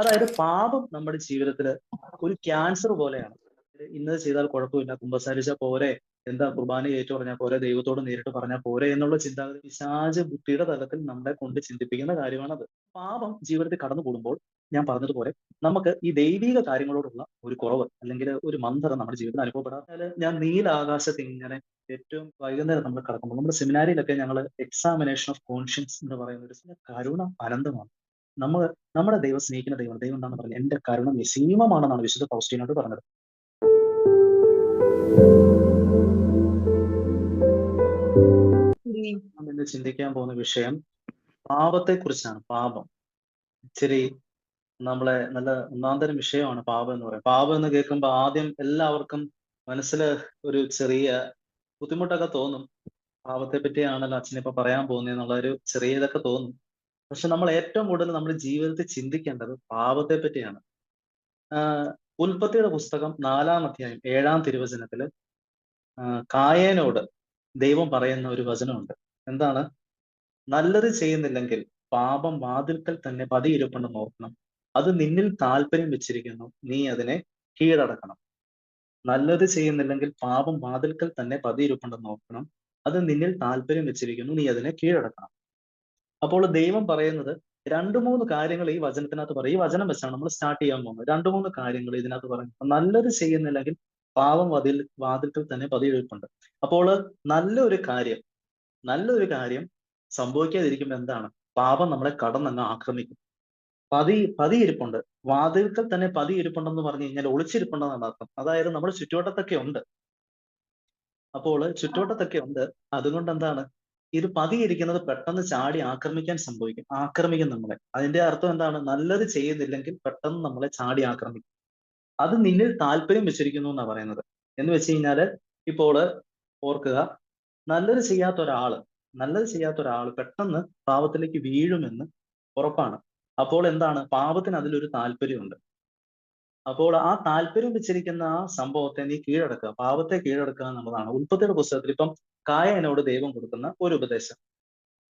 അതായത് പാപം നമ്മുടെ ജീവിതത്തിൽ ഒരു ക്യാൻസർ പോലെയാണ്. ഇന്നത് ചെയ്താൽ കുഴപ്പമില്ല. കുമ്പസാരിച്ചാൽ പോരെ. എന്താ കുർബാന ഏറ്റു പറഞ്ഞാൽ പോരെ? ദൈവത്തോട് നേരിട്ട് പറഞ്ഞാൽ പോരെ? എന്നുള്ള ചിന്താഗതി പിശാച ബുദ്ധിയുടെ തലത്തിൽ നമ്മളെ കൊണ്ട് ചിന്തിപ്പിക്കുന്ന കാര്യമാണത്. പാപം ജീവിതത്തിൽ കടന്നു കൂടുമ്പോൾ ഞാൻ പറഞ്ഞതുപോലെ നമുക്ക് ഈ ദൈവിക കാര്യങ്ങളോടുള്ള ഒരു കുറവ് അല്ലെങ്കിൽ ഒരു മന്ദത നമ്മുടെ ജീവിതത്തിൽ അനുഭവപ്പെടാം. ഞാൻ നീലാകാശത്ത് ഇങ്ങനെ ഏറ്റവും വൈകുന്നേരം നമ്മൾ കിടക്കുമ്പോൾ നമ്മുടെ സെമിനാരിയിലൊക്കെ ഞങ്ങൾ എക്സാമിനേഷൻ ഓഫ് കോൺഷ്യൻസ് എന്ന് പറയുന്ന ഒരു കരുണ അനന്തമാണ്. നമ്മൾ നമ്മുടെ ദൈവം സ്നേഹിക്കുന്ന ദൈവം ദൈവം എന്താണെന്ന് പറഞ്ഞത് എന്റെ കരുണ നിസീമമാണെന്നാണ് വിശുദ്ധ പൗസ്റ്റീനോട് പറഞ്ഞത്. നമ്മൾ ഇന്ന് ചിന്തിക്കാൻ പോകുന്ന വിഷയം പാപത്തെ കുറിച്ചാണ് പാപം. ഇച്ചിരി നമ്മളെ നല്ല ഒന്നാന്തരം വിഷയമാണ് പാപം എന്ന് പറയുന്നത് പാപം എന്ന് കേൾക്കുമ്പോൾ ആദ്യം എല്ലാവർക്കും മനസ്സിൽ ഒരു ചെറിയ ബുദ്ധിമുട്ടൊക്കെ തോന്നും. പാപത്തെ പറ്റിയാണല്ലോ അച്ഛനിപ്പോ പറയാൻ പോകുന്നത് എന്നുള്ള ഒരു ചെറിയ ഇതൊക്കെ തോന്നും. പക്ഷെ നമ്മൾ ഏറ്റവും കൂടുതൽ നമ്മുടെ ജീവിതത്തിൽ ചിന്തിക്കേണ്ടത് പാപത്തെ പറ്റിയാണ്. ഉൽപ്പത്തിയുടെ പുസ്തകം നാലാം അധ്യായം ഏഴാം തിരുവചനത്തിൽ കായേനോട് ദൈവം പറയുന്ന ഒരു വചനമുണ്ട്. എന്താണ്? നല്ലത് ചെയ്യുന്നില്ലെങ്കിൽ പാപം വാതിൽക്കൽ തന്നെ പതിയിരുപ്പുണ്ടെന്ന് ഓർക്കണം. അത് നിന്നിൽ താല്പര്യം വെച്ചിരിക്കുന്നു. നീ അതിനെ കീഴടക്കണം. നല്ലത് ചെയ്യുന്നില്ലെങ്കിൽ പാപം വാതിൽക്കൽ തന്നെ പതിയിരുപ്പുണ്ടെന്ന് ഓർക്കണം. അത് നിന്നിൽ താല്പര്യം വെച്ചിരിക്കുന്നു. നീ അതിനെ കീഴടക്കണം. അപ്പോൾ ദൈവം പറയുന്നത് രണ്ടു മൂന്ന് കാര്യങ്ങൾ ഈ വചനത്തിനകത്ത് പറയും. ഈ വചനം വെച്ചാണ് നമ്മൾ സ്റ്റാർട്ട് ചെയ്യാൻ പോകുന്നത്. രണ്ടു മൂന്ന് കാര്യങ്ങൾ ഇതിനകത്ത് പറയും. നല്ലത് ചെയ്യുന്നില്ലെങ്കിൽ പാവം വാതിൽ വാതിൽക്കൽ തന്നെ പതിയിരിപ്പുണ്ട് അപ്പോൾ നല്ലൊരു കാര്യം നല്ലൊരു കാര്യം സംഭവിക്കാതിരിക്കുമ്പോൾ എന്താണ്? പാപം നമ്മളെ കടന്നങ്ങ് ആക്രമിക്കും. പതി പതിയിരിപ്പുണ്ട് വാതിൽക്കൽ തന്നെ പതിയിരിപ്പുണ്ടെന്ന് പറഞ്ഞു കഴിഞ്ഞാൽ ഒളിച്ചിരിപ്പുണ്ടെന്നാണ് അർത്ഥം. അതായത് നമ്മുടെ ചുറ്റുവട്ടത്തൊക്കെ ഉണ്ട്. അപ്പോൾ ചുറ്റുവട്ടത്തൊക്കെ ഉണ്ട്. അതുകൊണ്ട് എന്താണ്? ഇത് പതിയിരിക്കുന്നത് പെട്ടെന്ന് ചാടി ആക്രമിക്കാൻ സംഭവിക്കും. ആക്രമിക്കും നമ്മളെ. അതിന്റെ അർത്ഥം എന്താണ്? നല്ലത് ചെയ്യുന്നില്ലെങ്കിൽ പെട്ടെന്ന് നമ്മളെ ചാടി ആക്രമിക്കും. അത് നിന്നിൽ താല്പര്യം വെച്ചിരിക്കുന്നു എന്നാണ് പറയുന്നത്. എന്ന് വെച്ച് കഴിഞ്ഞാൽ ഇപ്പോൾ ഓർക്കുക നല്ലത് ചെയ്യാത്ത ഒരാൾ നല്ലത് ചെയ്യാത്ത ഒരാൾ പെട്ടെന്ന് പാപത്തിലേക്ക് വീഴുമെന്ന് ഉറപ്പാണ്. അപ്പോൾ എന്താണ്? പാപത്തിന് അതിലൊരു താല്പര്യമുണ്ട്. അപ്പോൾ ആ താല്പര്യം വെച്ചിരിക്കുന്ന ആ സംഭവത്തെ നീ കീഴടക്കുക. പാപത്തെ കീഴടക്കുക എന്നുള്ളതാണ്. ഉൽപ്പത്തിയുടെ പുസ്തകത്തിൽ ഇപ്പം കായനോട് ദൈവം കൊടുക്കുന്ന ഒരു ഉപദേശം.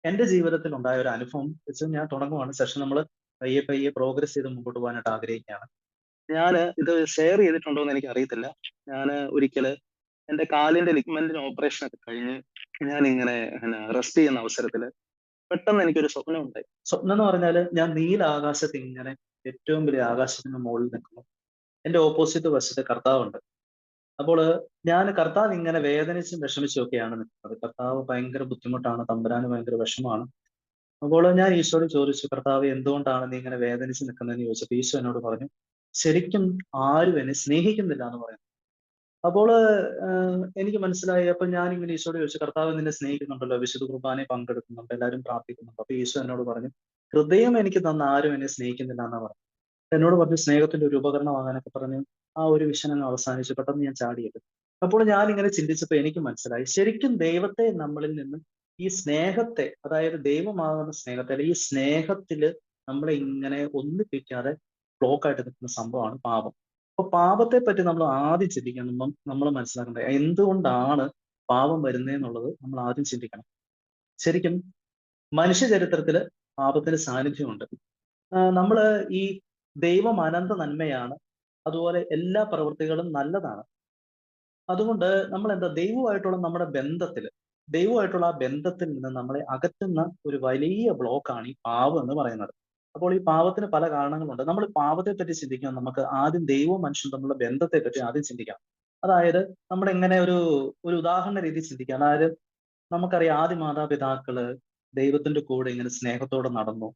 എന്റെ ജീവിതത്തിൽ ഉണ്ടായ ഒരു അനുഭവം വെച്ച് ഞാൻ തുടങ്ങുവാണ്. സെഷൻ നമ്മൾ പയ്യെ പയ്യെ പ്രോഗ്രസ് ചെയ്ത് മുമ്പോട്ട് പോകാനായിട്ട് ആഗ്രഹിക്കുകയാണ്. ഞാൻ ഇത് ഷെയർ ചെയ്തിട്ടുണ്ടോ എന്ന് എനിക്ക് അറിയത്തില്ല ഞാൻ ഒരിക്കൽ എന്റെ കാലിന്റെ ലിഗ്മെന്റിന് ഓപ്പറേഷൻ ഒക്കെ കഴിഞ്ഞ് ഞാൻ ഇങ്ങനെ റെസ്റ്റ് ചെയ്യുന്ന അവസരത്തിൽ പെട്ടെന്ന് എനിക്കൊരു സ്വപ്നം ഉണ്ടായി. സ്വപ്നം എന്ന് പറഞ്ഞാൽ ഞാൻ നീല ആകാശത്ത് ഇങ്ങനെ ഏറ്റവും വലിയ ആകാശത്തിന് മുകളിൽ നിൽക്കുന്നു. എന്റെ ഓപ്പോസിറ്റ് വശത്ത് കർത്താവുണ്ട്. അപ്പോൾ ഞാൻ കർത്താവ് ഇങ്ങനെ വേദനിച്ചും വിഷമിച്ചും ഒക്കെയാണ് നിൽക്കുന്നത്. കർത്താവ് ഭയങ്കര ബുദ്ധിമുട്ടാണ് തമ്പുരാന് ഭയങ്കര വിഷമമാണ്. അപ്പോൾ ഞാൻ ഈശോയോട് ചോദിച്ചു കർത്താവ് എന്തുകൊണ്ടാണ് നീ ഇങ്ങനെ വേദനിച്ച് നിൽക്കുന്നതെന്ന് ചോദിച്ചപ്പോൾ ഈശോ എന്നോട് പറഞ്ഞു ശരിക്കും ആരും എന്നെ സ്നേഹിക്കുന്നില്ല എന്ന് പറയുന്നു അപ്പോൾ എനിക്ക് മനസ്സിലായി. അപ്പൊ ഞാൻ ഇങ്ങനെ ഈശോട് ചോദിച്ചു കർത്താവ് നിന്നെ സ്നേഹിക്കുന്നുണ്ടല്ലോ വിശുദ്ധ കുർബാനെ പങ്കെടുക്കുന്നുണ്ട് എല്ലാവരും പ്രാർത്ഥിക്കുന്നുണ്ട്. അപ്പൊ ഈശോ എന്നോട് പറഞ്ഞു ഹൃദയം എനിക്ക് തന്ന ആരും എന്നെ സ്നേഹിക്കുന്നില്ല എന്നാ പറഞ്ഞു എന്നോട് പറഞ്ഞു സ്നേഹത്തിന്റെ ഒരു ഉപകരണമാകാനൊക്കെ പറഞ്ഞു. ആ ഒരു വിഷയം അവസാനിച്ചു. പെട്ടെന്ന് ഞാൻ ചാടിയത്. അപ്പോൾ ഞാൻ ഇങ്ങനെ ചിന്തിച്ചപ്പോൾ എനിക്ക് മനസ്സിലായി. ശരിക്കും ദൈവത്തെ നമ്മളിൽ നിന്ന് ഈ സ്നേഹത്തെ അതായത് ദൈവമാകുന്ന സ്നേഹത്തെ അല്ലെങ്കിൽ ഈ സ്നേഹത്തിൽ നമ്മളെ ഇങ്ങനെ ഒന്നിപ്പിക്കാതെ ബ്ലോക്ക് ആയിട്ട് നിൽക്കുന്ന സംഭവമാണ് പാപം. അപ്പൊ പാപത്തെ പറ്റി നമ്മൾ ആദ്യം ചിന്തിക്കണം. നമ്മൾ മനസ്സിലാക്കേണ്ടത് എന്തുകൊണ്ടാണ് പാപം വരുന്നതെന്നുള്ളത് നമ്മൾ ആദ്യം ചിന്തിക്കണം. ശരിക്കും മനുഷ്യ ചരിത്രത്തിൽ പാപത്തിന് സാന്നിധ്യമുണ്ട്. നമ്മൾ ഈ ദൈവം അനന്ത നന്മയാണ് അതുപോലെ എല്ലാ പ്രവൃത്തികളും നല്ലതാണ്. അതുകൊണ്ട് നമ്മൾ എന്താ ദൈവമായിട്ടുള്ള നമ്മുടെ ബന്ധത്തിൽ ദൈവമായിട്ടുള്ള ആ ബന്ധത്തിൽ നിന്ന് നമ്മളെ അകറ്റുന്ന ഒരു വലിയ ബ്ലോക്കാണ് ഈ പാവം എന്ന് പറയുന്നത്. അപ്പോൾ ഈ പാവത്തിന് പല കാരണങ്ങളുണ്ട്. നമ്മൾ പാവത്തെ പറ്റി ചിന്തിക്കാൻ നമുക്ക് ആദ്യം ദൈവവും മനുഷ്യനും തമ്മിലുള്ള ബന്ധത്തെ പറ്റി ആദ്യം ചിന്തിക്കാം അതായത് നമ്മൾ എങ്ങനെ ഒരു ഒരു ഉദാഹരണ രീതി ചിന്തിക്കാം. അതായത് നമുക്കറിയാം ആദ്യ മാതാപിതാക്കൾ ദൈവത്തിന്റെ കൂടെ ഇങ്ങനെ സ്നേഹത്തോടെ നടന്നു.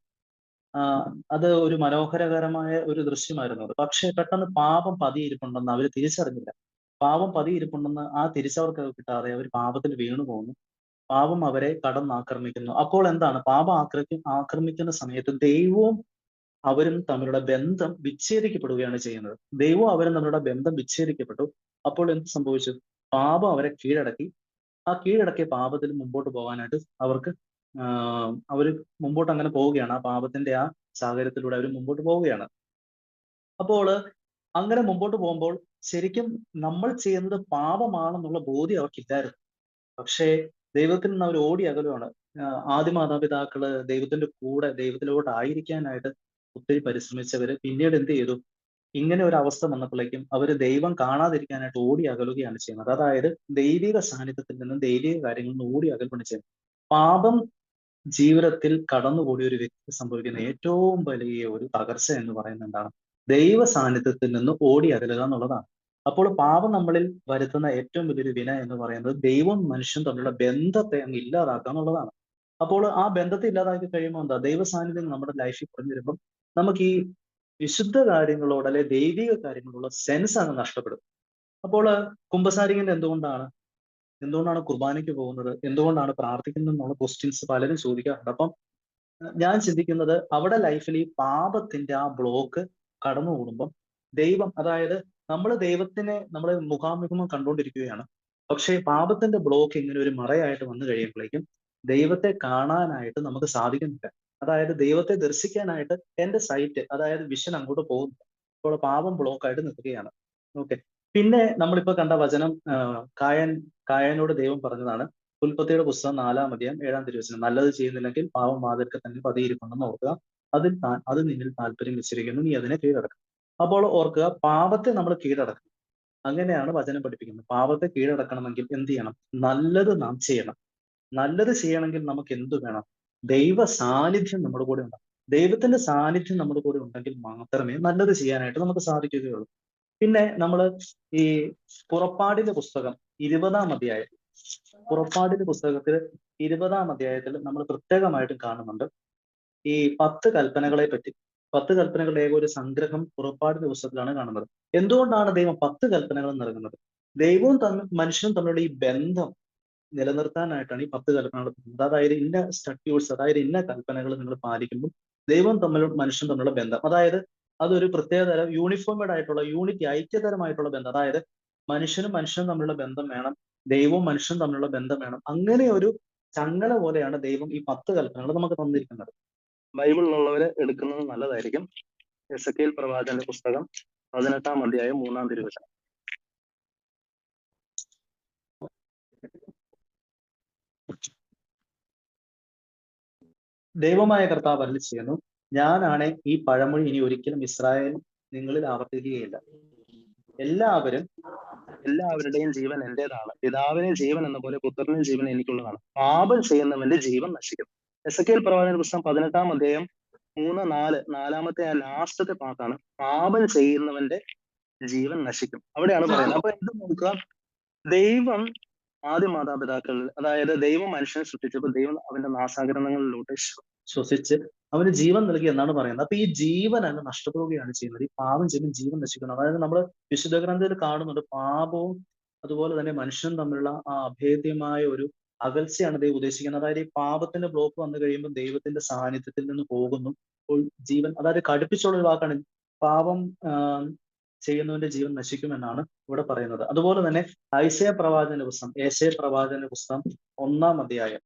അത് ഒരു മനോഹരകരമായ ഒരു ദൃശ്യമായിരുന്നു അത്. പക്ഷെ പെട്ടെന്ന് പാപം പതിയിരിപ്പുണ്ടെന്ന് അവർ തിരിച്ചറിഞ്ഞില്ല. പാപം പതിയിരിപ്പുണ്ടെന്ന് ആ തിരിച്ചവർക്ക് കിട്ടാതെ അവർ പാപത്തിൽ വീണു പോകുന്നു പാപം അവരെ കടന്നാക്രമിക്കുന്നു. അപ്പോൾ എന്താണ്? പാപം ആക്രമി ആക്രമിക്കുന്ന സമയത്ത് ദൈവവും അവരും തമ്മിലുള്ള ബന്ധം വിച്ഛേദിക്കപ്പെടുകയാണ് ചെയ്യുന്നത്. ദൈവവും അവരും തമ്മിലുള്ള ബന്ധം വിച്ഛേദിക്കപ്പെട്ടു. അപ്പോൾ എന്ത് സംഭവിച്ചു? പാപം അവരെ കീഴടക്കി. ആ കീഴടക്കിയ പാപത്തിൽ മുമ്പോട്ട് പോകാനായിട്ട് അവർക്ക് അവർ മുമ്പോട്ട് അങ്ങനെ പോവുകയാണ്. ആ പാപത്തിന്റെ ആ സാഹചര്യത്തിലൂടെ അവർ മുമ്പോട്ട് പോവുകയാണ്. അപ്പോൾ അങ്ങനെ മുമ്പോട്ട് പോകുമ്പോൾ ശരിക്കും നമ്മൾ ചെയ്യുന്നത് പാപമാണെന്നുള്ള ബോധ്യം അവർക്കില്ലായിരുന്നു പക്ഷേ ദൈവത്തിൽ നിന്ന് അവർ ഓടി അകലുവാണ്. ആദ്യ മാതാപിതാക്കൾ ദൈവത്തിന്റെ കൂടെ ദൈവത്തിലോട്ട് ആയിരിക്കാനായിട്ട് ഒത്തിരി പരിശ്രമിച്ചവര് പിന്നീട് എന്ത് ചെയ്തു? ഇങ്ങനെ ഒരു അവസ്ഥ വന്നപ്പോഴേക്കും അവർ ദൈവം കാണാതിരിക്കാനായിട്ട് ഓടി അകലുകയാണ് ചെയ്യുന്നത്. അതായത് ദൈവിക സാന്നിധ്യത്തിൽ നിന്നും ദൈവിക കാര്യങ്ങളിൽ നിന്ന് ഓടി അകലുകയാണ് ചെയ്യുന്നത്. പാപം ജീവിതത്തിൽ കടന്നുകൂടിയ ഒരു വ്യക്തി സംഭവിക്കുന്ന ഏറ്റവും വലിയ ഒരു തകർച്ച എന്ന് പറയുന്നത് എന്താണ്? ദൈവ സാന്നിധ്യത്തിൽ നിന്ന് ഓടി അകലുക എന്നുള്ളതാണ്. അപ്പോൾ പാപം നമ്മളിൽ വരുത്തുന്ന ഏറ്റവും വലിയൊരു വിന എന്ന് പറയുന്നത് ദൈവം മനുഷ്യൻ തമ്മിലുള്ള ബന്ധത്തെ അങ്ങ് ഇല്ലാതാക്കുക എന്നുള്ളതാണ്. അപ്പോൾ ആ ബന്ധത്തെ ഇല്ലാതാക്കി കഴിയുമ്പോൾ എന്താ? ദൈവ സാന്നിധ്യം നമ്മുടെ ലൈഫിൽ കുറഞ്ഞു നമുക്ക് ഈ വിശുദ്ധ കാര്യങ്ങളോട് അല്ലെ ദൈവിക കാര്യങ്ങളോടുള്ള സെൻസ് അങ്ങ് നഷ്ടപ്പെടും. അപ്പോൾ കുംഭസാരികന്റെ എന്തുകൊണ്ടാണ്? എന്തുകൊണ്ടാണ് കുർബാനയ്ക്ക് പോകുന്നത്? എന്തുകൊണ്ടാണ് പ്രാർത്ഥിക്കുന്നത് എന്നുള്ള ക്വസ്റ്റ്യൻസ് പലരും ചോദിക്കാറുണ്ട്. അപ്പം ഞാൻ ചിന്തിക്കുന്നത് അവിടെ ലൈഫിൽ ഈ പാപത്തിന്റെ ആ ബ്ലോക്ക് കടന്നു കൂടുമ്പം ദൈവം അതായത് നമ്മൾ ദൈവത്തിനെ നമ്മൾ മുഖാമുഖം കണ്ടുകൊണ്ടിരിക്കുകയാണ്. പക്ഷേ പാപത്തിന്റെ ബ്ലോക്ക് ഇങ്ങനെ ഒരു മറയായിട്ട് വന്നു കഴിയുമ്പോഴേക്കും ദൈവത്തെ കാണാനായിട്ട് നമുക്ക് സാധിക്കുന്നില്ല. അതായത് ദൈവത്തെ ദർശിക്കാനായിട്ട് എന്റെ സൈറ്റ് അതായത് വിഷൻ അങ്ങോട്ട് പോകുന്നില്ല. അപ്പോൾ പാപം ബ്ലോക്ക് ആയിട്ട് നിൽക്കുകയാണ്. ഓക്കെ പിന്നെ നമ്മളിപ്പോ കണ്ട വചനം കായൻ കായനോട് ദൈവം പറഞ്ഞതാണ് ഉൽപ്പത്തിയുടെ പുസ്തകം നാലാം അധ്യായം ഏഴാം തിരുവചനം നല്ലത് ചെയ്യുന്നില്ലെങ്കിൽ പാവം മാതൃക്ക തന്നെ പതിയിരിക്കുന്നെന്ന് ഓർക്കുക. അതിൽ താൻ അത് നിന്നിൽ താല്പര്യം വെച്ചിരിക്കുന്നു. നീ അതിനെ കീഴടക്കും. അപ്പോൾ ഓർക്കുക പാപത്തെ നമ്മൾ കീഴടക്കണം. അങ്ങനെയാണ് വചനം പഠിപ്പിക്കുന്നത്. പാപത്തെ കീഴടക്കണമെങ്കിൽ എന്ത് ചെയ്യണം? നല്ലത് നാം ചെയ്യണം. നല്ലത് ചെയ്യണമെങ്കിൽ നമുക്ക് എന്ത് വേണം? ദൈവ സാന്നിധ്യം നമ്മുടെ കൂടെ ഉണ്ടാകും ദൈവത്തിന്റെ സാന്നിധ്യം നമ്മുടെ കൂടെ ഉണ്ടെങ്കിൽ മാത്രമേ നല്ലത് ചെയ്യാനായിട്ട് നമുക്ക് സാധിക്കുകയുള്ളൂ. പിന്നെ നമ്മൾ ഈ പുറപ്പാടിന്റെ പുസ്തകം ഇരുപതാം അധ്യായം. പുറപ്പാടിന്റെ പുസ്തകത്തിൽ ഇരുപതാം അധ്യായത്തിൽ നമ്മൾ പ്രത്യേകമായിട്ടും കാണുന്നുണ്ട്. ഈ പത്ത് കൽപ്പനകളെ പറ്റി. പത്ത് കൽപ്പനകളുടെ ഏക ഒരു സംഗ്രഹം പുറപ്പാടിന്റെ പുസ്തകത്തിലാണ് കാണുന്നത്. എന്തുകൊണ്ടാണ് ദൈവം പത്ത് കൽപ്പനകൾ നൽകുന്നത്? ദൈവവും തമ്മിൽ മനുഷ്യനും തമ്മിലുള്ള ഈ ബന്ധം നിലനിർത്താനായിട്ടാണ് ഈ പത്ത് കൽപ്പനകൾ അതായത് ഇന്ന സ്റ്റഡ്യൂൾസ് അതായത് ഇന്ന കൽപ്പനകൾ നിങ്ങൾ പാലിക്കുമ്പോൾ ദൈവം തമ്മിലും മനുഷ്യൻ തമ്മിലുള്ള ബന്ധം. അതായത് അതൊരു പ്രത്യേകതരം യൂണിഫോമഡ് ആയിട്ടുള്ള യൂണിറ്റി ഐക്യതരമായിട്ടുള്ള ബന്ധം. അതായത് മനുഷ്യനും മനുഷ്യനും തമ്മിലുള്ള ബന്ധം വേണം ദൈവവും മനുഷ്യനും തമ്മിലുള്ള ബന്ധം വേണം. അങ്ങനെ ഒരു ചങ്ങല പോലെയാണ് ദൈവം ഈ പത്ത് കൽപ്പനകൾ നമുക്ക് തന്നിരിക്കുന്നത്. ബൈബിളിലുള്ളവരെ എടുക്കുന്നത് നല്ലതായിരിക്കും. എസ് കെ എൽ പ്രവാചന്റെ പുസ്തകം പതിനെട്ടാം അധ്യായം മൂന്നാം തിരുവചനം. ദൈവമായ കർത്താവ് അരളി ചെയ്യുന്നു. ഞാനാണ് ഈ പഴമൊഴി ഇനി ഒരിക്കലും ഇസ്രായേൽ നിങ്ങളിൽ ആവർത്തിക്കുകയില്ല. എല്ലാവരും എല്ലാവരുടെയും ജീവൻ എന്റേതാണ്. പിതാവിനെ ജീവൻ എന്ന പോലെ പുത്രനെ ജീവൻ എനിക്കുള്ളതാണ്. പാപം ചെയ്യുന്നവന്റെ ജീവൻ നശിക്കും. എസ് കെ എൽ പ്രവാചന പുസ്തകം പതിനെട്ടാം അധ്യായം മൂന്ന് നാല് നാലാമത്തെ ആ ലാസ്റ്റത്തെ പാട്ടാണ്. പാപം ചെയ്യുന്നവന്റെ ജീവൻ നശിക്കും. അവിടെയാണ് പറയുന്നത്. അപ്പൊ എന്ത് നോക്കുക? ദൈവം ആദ്യ മാതാപിതാക്കൾ അതായത് ദൈവം മനുഷ്യനെ സൃഷ്ടിച്ചപ്പോൾ ദൈവം അവന്റെ നാസാകരണങ്ങളിലൂടെ ശ്വസിച്ച് അവന് ജീവൻ നൽകി എന്നാണ് പറയുന്നത്. അപ്പൊ ഈ അങ്ങ് നഷ്ടപ്പെടുകയാണ് ചെയ്യുന്നത്. ഈ പാപം ചെയ്യുമ്പോൾ ജീവൻ നശിക്കണം. അതായത് നമ്മൾ വിശുദ്ധ ഗ്രന്ഥത്തിൽ കാണുന്നുണ്ട് പാപവും അതുപോലെ തന്നെ മനുഷ്യനും തമ്മിലുള്ള ആ അഭേദ്യമായ ഒരു അകൽച്ചയാണ് ദൈവം ഉദ്ദേശിക്കുന്നത്. അതായത് ഈ പാപത്തിന്റെ ബ്ലോക്ക് വന്നു കഴിയുമ്പോൾ ദൈവത്തിന്റെ സാന്നിധ്യത്തിൽ നിന്ന് പോകുന്നു. അപ്പോൾ ജീവൻ അതായത് കടുപ്പിച്ചുള്ള ഒരു വാക്കാണ് പാപം ചെയ്യുന്നവന്റെ ജീവൻ നശിക്കുമെന്നാണ് ഇവിടെ പറയുന്നത്. അതുപോലെ തന്നെ ഐസയ പ്രവാചന പുസ്തകം ഏശയ പ്രവാചന പുസ്തകം ഒന്നാം അധ്യായം.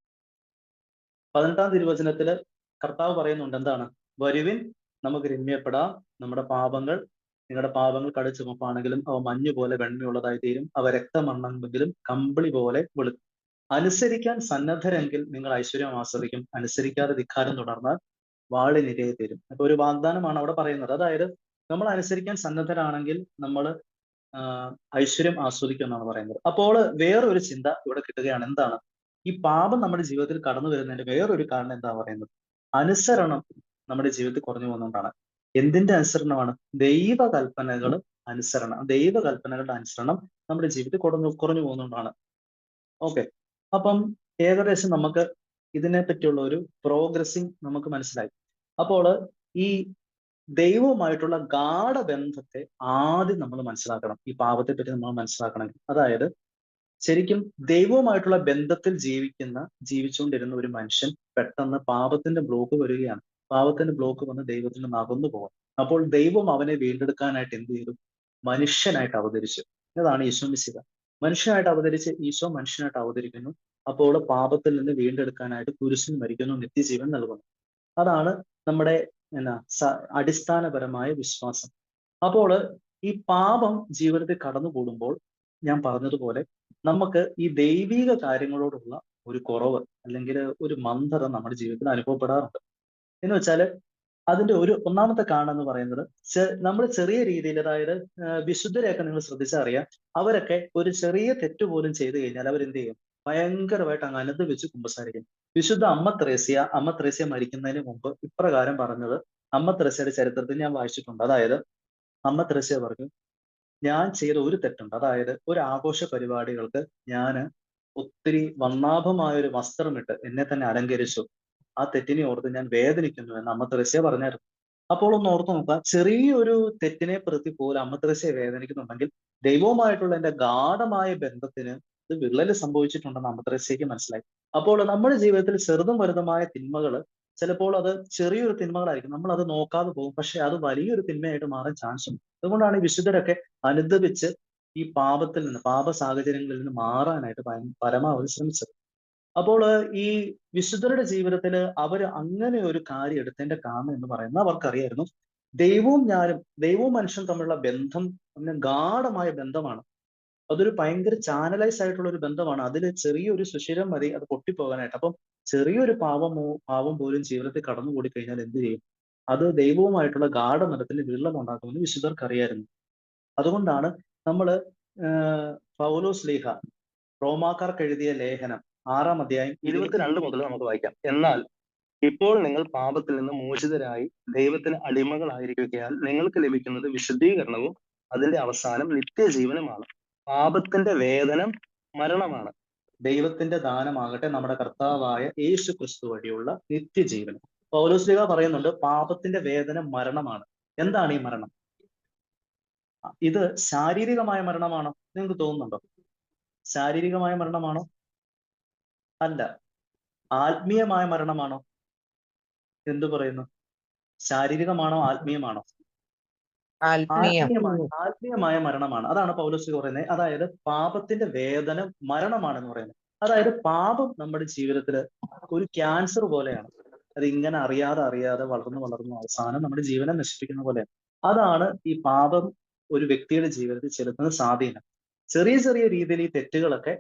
പതിനെട്ടാം തിരുവചനത്തിൽ കർത്താവ് പറയുന്നുണ്ട് എന്താണ്? വരുവിൻ നമുക്ക് രമ്യപ്പെടാം. നമ്മുടെ പാപങ്ങൾ നിങ്ങളുടെ പാപങ്ങൾ കടുച്ചുമപ്പാണെങ്കിലും അവ മഞ്ഞു പോലെ വെണ്മയുള്ളതായി തീരും. അവ രക്തമണ്ണെങ്കിലും കമ്പിളി പോലെ വെളുക്കും. അനുസരിക്കാൻ സന്നദ്ധരെങ്കിൽ നിങ്ങൾ ഐശ്വര്യം ആസ്വദിക്കും. അനുസരിക്കാതെ ധിക്കാരം തുടർന്നാൽ വാളിനിരയെ തീരും. അപ്പൊ ഒരു വാഗ്ദാനമാണ് അവിടെ പറയുന്നത്. അതായത് നമ്മൾ അനുസരിക്കാൻ സന്നദ്ധരാണെങ്കിൽ നമ്മൾ ഐശ്വര്യം ആസ്വദിക്കും എന്നാണ് പറയുന്നത്. അപ്പോൾ വേറൊരു ചിന്ത ഇവിടെ കിട്ടുകയാണ്. എന്താണ്? ഈ പാപം നമ്മുടെ ജീവിതത്തിൽ കടന്നു വരുന്നതിന്റെ വേറൊരു കാരണം എന്താ പറയുന്നത്? അനുസരണം നമ്മുടെ ജീവിതത്തിൽ കുറഞ്ഞു പോകുന്നതുകൊണ്ടാണ്. എന്തിന്റെ അനുസരണമാണ്? ദൈവകൽപ്പനകൾ അനുസരണം. ദൈവകൽപ്പനകളുടെ അനുസരണം നമ്മുടെ ജീവിതത്തിൽ കുറഞ്ഞു കുറഞ്ഞു പോകുന്നതുകൊണ്ടാണ്. ഓക്കെ. അപ്പം ഏകദേശം നമുക്ക് ഇതിനെ പറ്റിയുള്ള ഒരു പ്രോഗ്രസിങ് നമുക്ക് മനസ്സിലായി. അപ്പോൾ ഈ ദൈവവുമായിട്ടുള്ള ഗാഠബന്ധത്തെ ആദ്യം നമ്മൾ മനസ്സിലാക്കണം. ഈ പാപത്തെ പറ്റി നമ്മൾ മനസ്സിലാക്കണമെങ്കിൽ. അതായത് ശരിക്കും ദൈവവുമായിട്ടുള്ള ബന്ധത്തിൽ ജീവിക്കുന്ന ജീവിച്ചുകൊണ്ടിരുന്ന ഒരു മനുഷ്യൻ പെട്ടെന്ന് പാപത്തിന്റെ ബ്ലോക്ക് വരികയാണ്. പാപത്തിന്റെ ബ്ലോക്ക് വന്ന് ദൈവത്തിൽ നിന്ന് അകന്നു പോകാം അപ്പോൾ ദൈവം അവനെ വീണ്ടെടുക്കാനായിട്ട് എന്ത് ചെയ്തു? മനുഷ്യനായിട്ട് അവതരിച്ചു. എന്നതാണ് ഈശോ മിശിക മനുഷ്യനായിട്ട് അവതരിച്ച് ഈശോ മനുഷ്യനായിട്ട് അവതരിക്കുന്നു. അപ്പോൾ പാപത്തിൽ നിന്ന് വീണ്ടെടുക്കാനായിട്ട് കുരിശിൽ മരിക്കുന്നു നിത്യജീവൻ നൽകുന്നു. അതാണ് നമ്മുടെ എന്നാ അടിസ്ഥാനപരമായ വിശ്വാസം. അപ്പോൾ ഈ പാപം ജീവിതത്തിൽ കടന്നു കൂടുമ്പോൾ ഞാൻ പറഞ്ഞതുപോലെ നമുക്ക് ഈ ദൈവിക കാര്യങ്ങളോടുള്ള ഒരു കുറവ് അല്ലെങ്കിൽ ഒരു മന്ദത നമ്മുടെ ജീവിതത്തിൽ അനുഭവപ്പെടാറുണ്ട്. എന്ന് വെച്ചാൽ അതിന്റെ ഒരു ഒന്നാമത്തെ കാരണം എന്ന് പറയുന്നത് നമ്മൾ ചെറിയ രീതിയിൽ അതായത് വിശുദ്ധരെയൊക്കെ നിങ്ങൾ ശ്രദ്ധിച്ചാൽ അറിയാം അവരൊക്കെ ഒരു ചെറിയ തെറ്റ് പോലും ചെയ്തു കഴിഞ്ഞാൽ അവരെന്ത് ചെയ്യും? ഭയങ്കരമായിട്ട് അങ്ങ് അനന്ത് വെച്ച് കുമ്പസാരിക്കും വിശുദ്ധ അമ്മ ത്രേസ്യ അമ്മ ത്രേസ്യ മരിക്കുന്നതിന് മുമ്പ് ഇപ്രകാരം പറഞ്ഞത് അമ്മ ത്രേസ്യയുടെ ചരിത്രത്തിൽ ഞാൻ വായിച്ചിട്ടുണ്ട്. അതായത് അമ്മ ത്രേസ്യ പറഞ്ഞു ഞാൻ ചെയ്ത ഒരു തെറ്റുണ്ട്. അതായത് ഒരു ആഘോഷ പരിപാടികൾക്ക് ഞാൻ ഒത്തിരി വർണാഭമായ ഒരു വസ്ത്രമിട്ട് എന്നെ തന്നെ അലങ്കരിച്ചു. ആ തെറ്റിനെ ഓർത്ത് ഞാൻ വേദനിക്കുന്നു എന്ന് അമ്മ ത്രേസ്യ പറഞ്ഞായിരുന്നു. അപ്പോൾ ഒന്ന് ഓർത്ത് നോക്കുക ചെറിയൊരു തെറ്റിനെ പ്രതി പോലും അമ്മ ത്രേസ്യ വേദനിക്കുന്നുണ്ടെങ്കിൽ ദൈവവുമായിട്ടുള്ള എന്റെ ഗാഠമായ ബന്ധത്തിന് ഇത് വിള്ളൽ സംഭവിച്ചിട്ടുണ്ടെന്ന് അമ്മ ത്രസ്യക്ക് മനസ്സിലായി. അപ്പോൾ നമ്മുടെ ജീവിതത്തിൽ ചെറുതും വലുതുമായ തിന്മകൾ ചിലപ്പോൾ അത് ചെറിയൊരു തിന്മകളായിരിക്കും. നമ്മൾ അത് നോക്കാതെ പോകും. പക്ഷെ അത് വലിയൊരു തിന്മയായിട്ട് മാറാൻ ചാൻസ് ഉണ്ട്. അതുകൊണ്ടാണ് ഈ വിശുദ്ധരൊക്കെ അനുദപിച്ച് ഈ പാപത്തിൽ നിന്ന് പാപ സാഹചര്യങ്ങളിൽ നിന്ന് മാറാനായിട്ട് പരമാവധി ശ്രമിച്ചത്. അപ്പോൾ ഈ വിശുദ്ധരുടെ ജീവിതത്തിൽ അവർ അങ്ങനെ ഒരു കാര്യം എടുത്തതിന്റെ കാരണം എന്ന് പറയുന്നത് അവർക്കറിയായിരുന്നു. ദൈവവും ഞാനും ദൈവവും മനുഷ്യനും തമ്മിലുള്ള ബന്ധം ഗാഠമായ ബന്ധമാണ്. അതൊരു ഭയങ്കര ചാനലൈസ് ആയിട്ടുള്ള ഒരു ബന്ധമാണ്. അതിൽ ചെറിയൊരു സുഷിരം മതി അത് പൊട്ടിപ്പോകാനായിട്ട്. അപ്പം ചെറിയൊരു പാവമോ പാവം പോലും ജീവിതത്തിൽ കടന്നുകൂടി കഴിഞ്ഞാൽ എന്ത് ചെയ്യും? അത് ദൈവവുമായിട്ടുള്ള ഗാഠമരത്തിൽ വിള്ളം ഉണ്ടാക്കുമെന്ന് വിശുദ്ധർക്ക് അറിയായിരുന്നു അതുകൊണ്ടാണ് നമ്മൾ പൗലോസ് ലീഹ റോമാക്കാർക്ക് എഴുതിയ ലേഖനം ആറാം അധ്യായം ഇരുപത്തിരണ്ട് മുതൽ നമുക്ക് വായിക്കാം. എന്നാൽ ഇപ്പോൾ നിങ്ങൾ പാപത്തിൽ നിന്ന് മോചിതരായി ദൈവത്തിന് അടിമകളായിരിക്കുകയാൽ നിങ്ങൾക്ക് ലഭിക്കുന്നത് വിശുദ്ധീകരണവും അതിന്റെ അവസാനം നിത്യജീവനുമാണ്. പാപത്തിന്റെ വേതനം മരണമാണ്. ദൈവത്തിന്റെ ദാനമാകട്ടെ നമ്മുടെ കർത്താവായ യേശു ക്രിസ്തു വഴിയുള്ള നിത്യജീവൻ. പൗലോസ്ലിക പറയുന്നുണ്ട് പാപത്തിന്റെ വേദന മരണമാണ്. എന്താണ് ഈ മരണം? ഇത് ശാരീരികമായ മരണമാണോ? നിങ്ങൾക്ക് തോന്നുന്നുണ്ടോ? ശാരീരികമായ മരണമാണോ? അല്ല. ആത്മീയമായ മരണമാണോ? എന്തു പറയുന്നു? ശാരീരികമാണോ ആത്മീയമാണോ? ആത്മീയമായ മരണമാണ്. അതാണ് പൗലോസ് പറയുന്നത് അതായത് പാപത്തിന്റെ വേദന മരണമാണെന്ന് പറയുന്നത്. അതായത് പാപം നമ്മുടെ ജീവിതത്തിൽ ഒരു ക്യാൻസർ പോലെയാണ്. അത് ഇങ്ങനെ അറിയാതെ അറിയാതെ വളർന്നു വളർന്നു അവസാനം നമ്മുടെ ജീവനെ നശിപ്പിക്കുന്ന പോലെയാണ്. അതാണ് ഈ പാപം ഒരു വ്യക്തിയുടെ ജീവിതത്തിൽ ചെലുത്തുന്ന സ്വാധീനം. ചെറിയ ചെറിയ രീതിയിൽ ഈ തെറ്റുകളൊക്കെ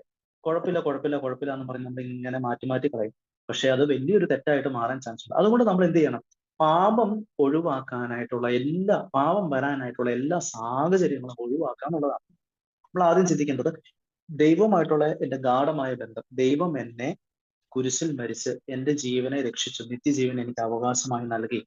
കുഴപ്പമില്ല കുഴപ്പമില്ല കുഴപ്പമില്ല എന്ന് പറഞ്ഞ് നമ്മൾ ഇങ്ങനെ മാറ്റി മാറ്റി കളയും. പക്ഷെ അത് വലിയൊരു തെറ്റായിട്ട് മാറാൻ ചാൻസ് ഉണ്ട്. അതുകൊണ്ട് നമ്മൾ എന്ത് ചെയ്യണം? പാപം ഒഴിവാക്കാനായിട്ടുള്ള എല്ലാ പാപം വരാനായിട്ടുള്ള എല്ലാ സാഹചര്യങ്ങളും ഒഴിവാക്കാന്നുള്ളതാണ് നമ്മൾ ആദ്യം ചിന്തിക്കേണ്ടത് ദൈവമായിട്ടുള്ള എന്റെ ഗാഠമായ ബന്ധം ദൈവം എന്നെ കുരിശിൽ മരിച്ച് എന്റെ ജീവനെ രക്ഷിച്ചു നിത്യജീവൻ എനിക്ക് അവകാശമായി നൽകി.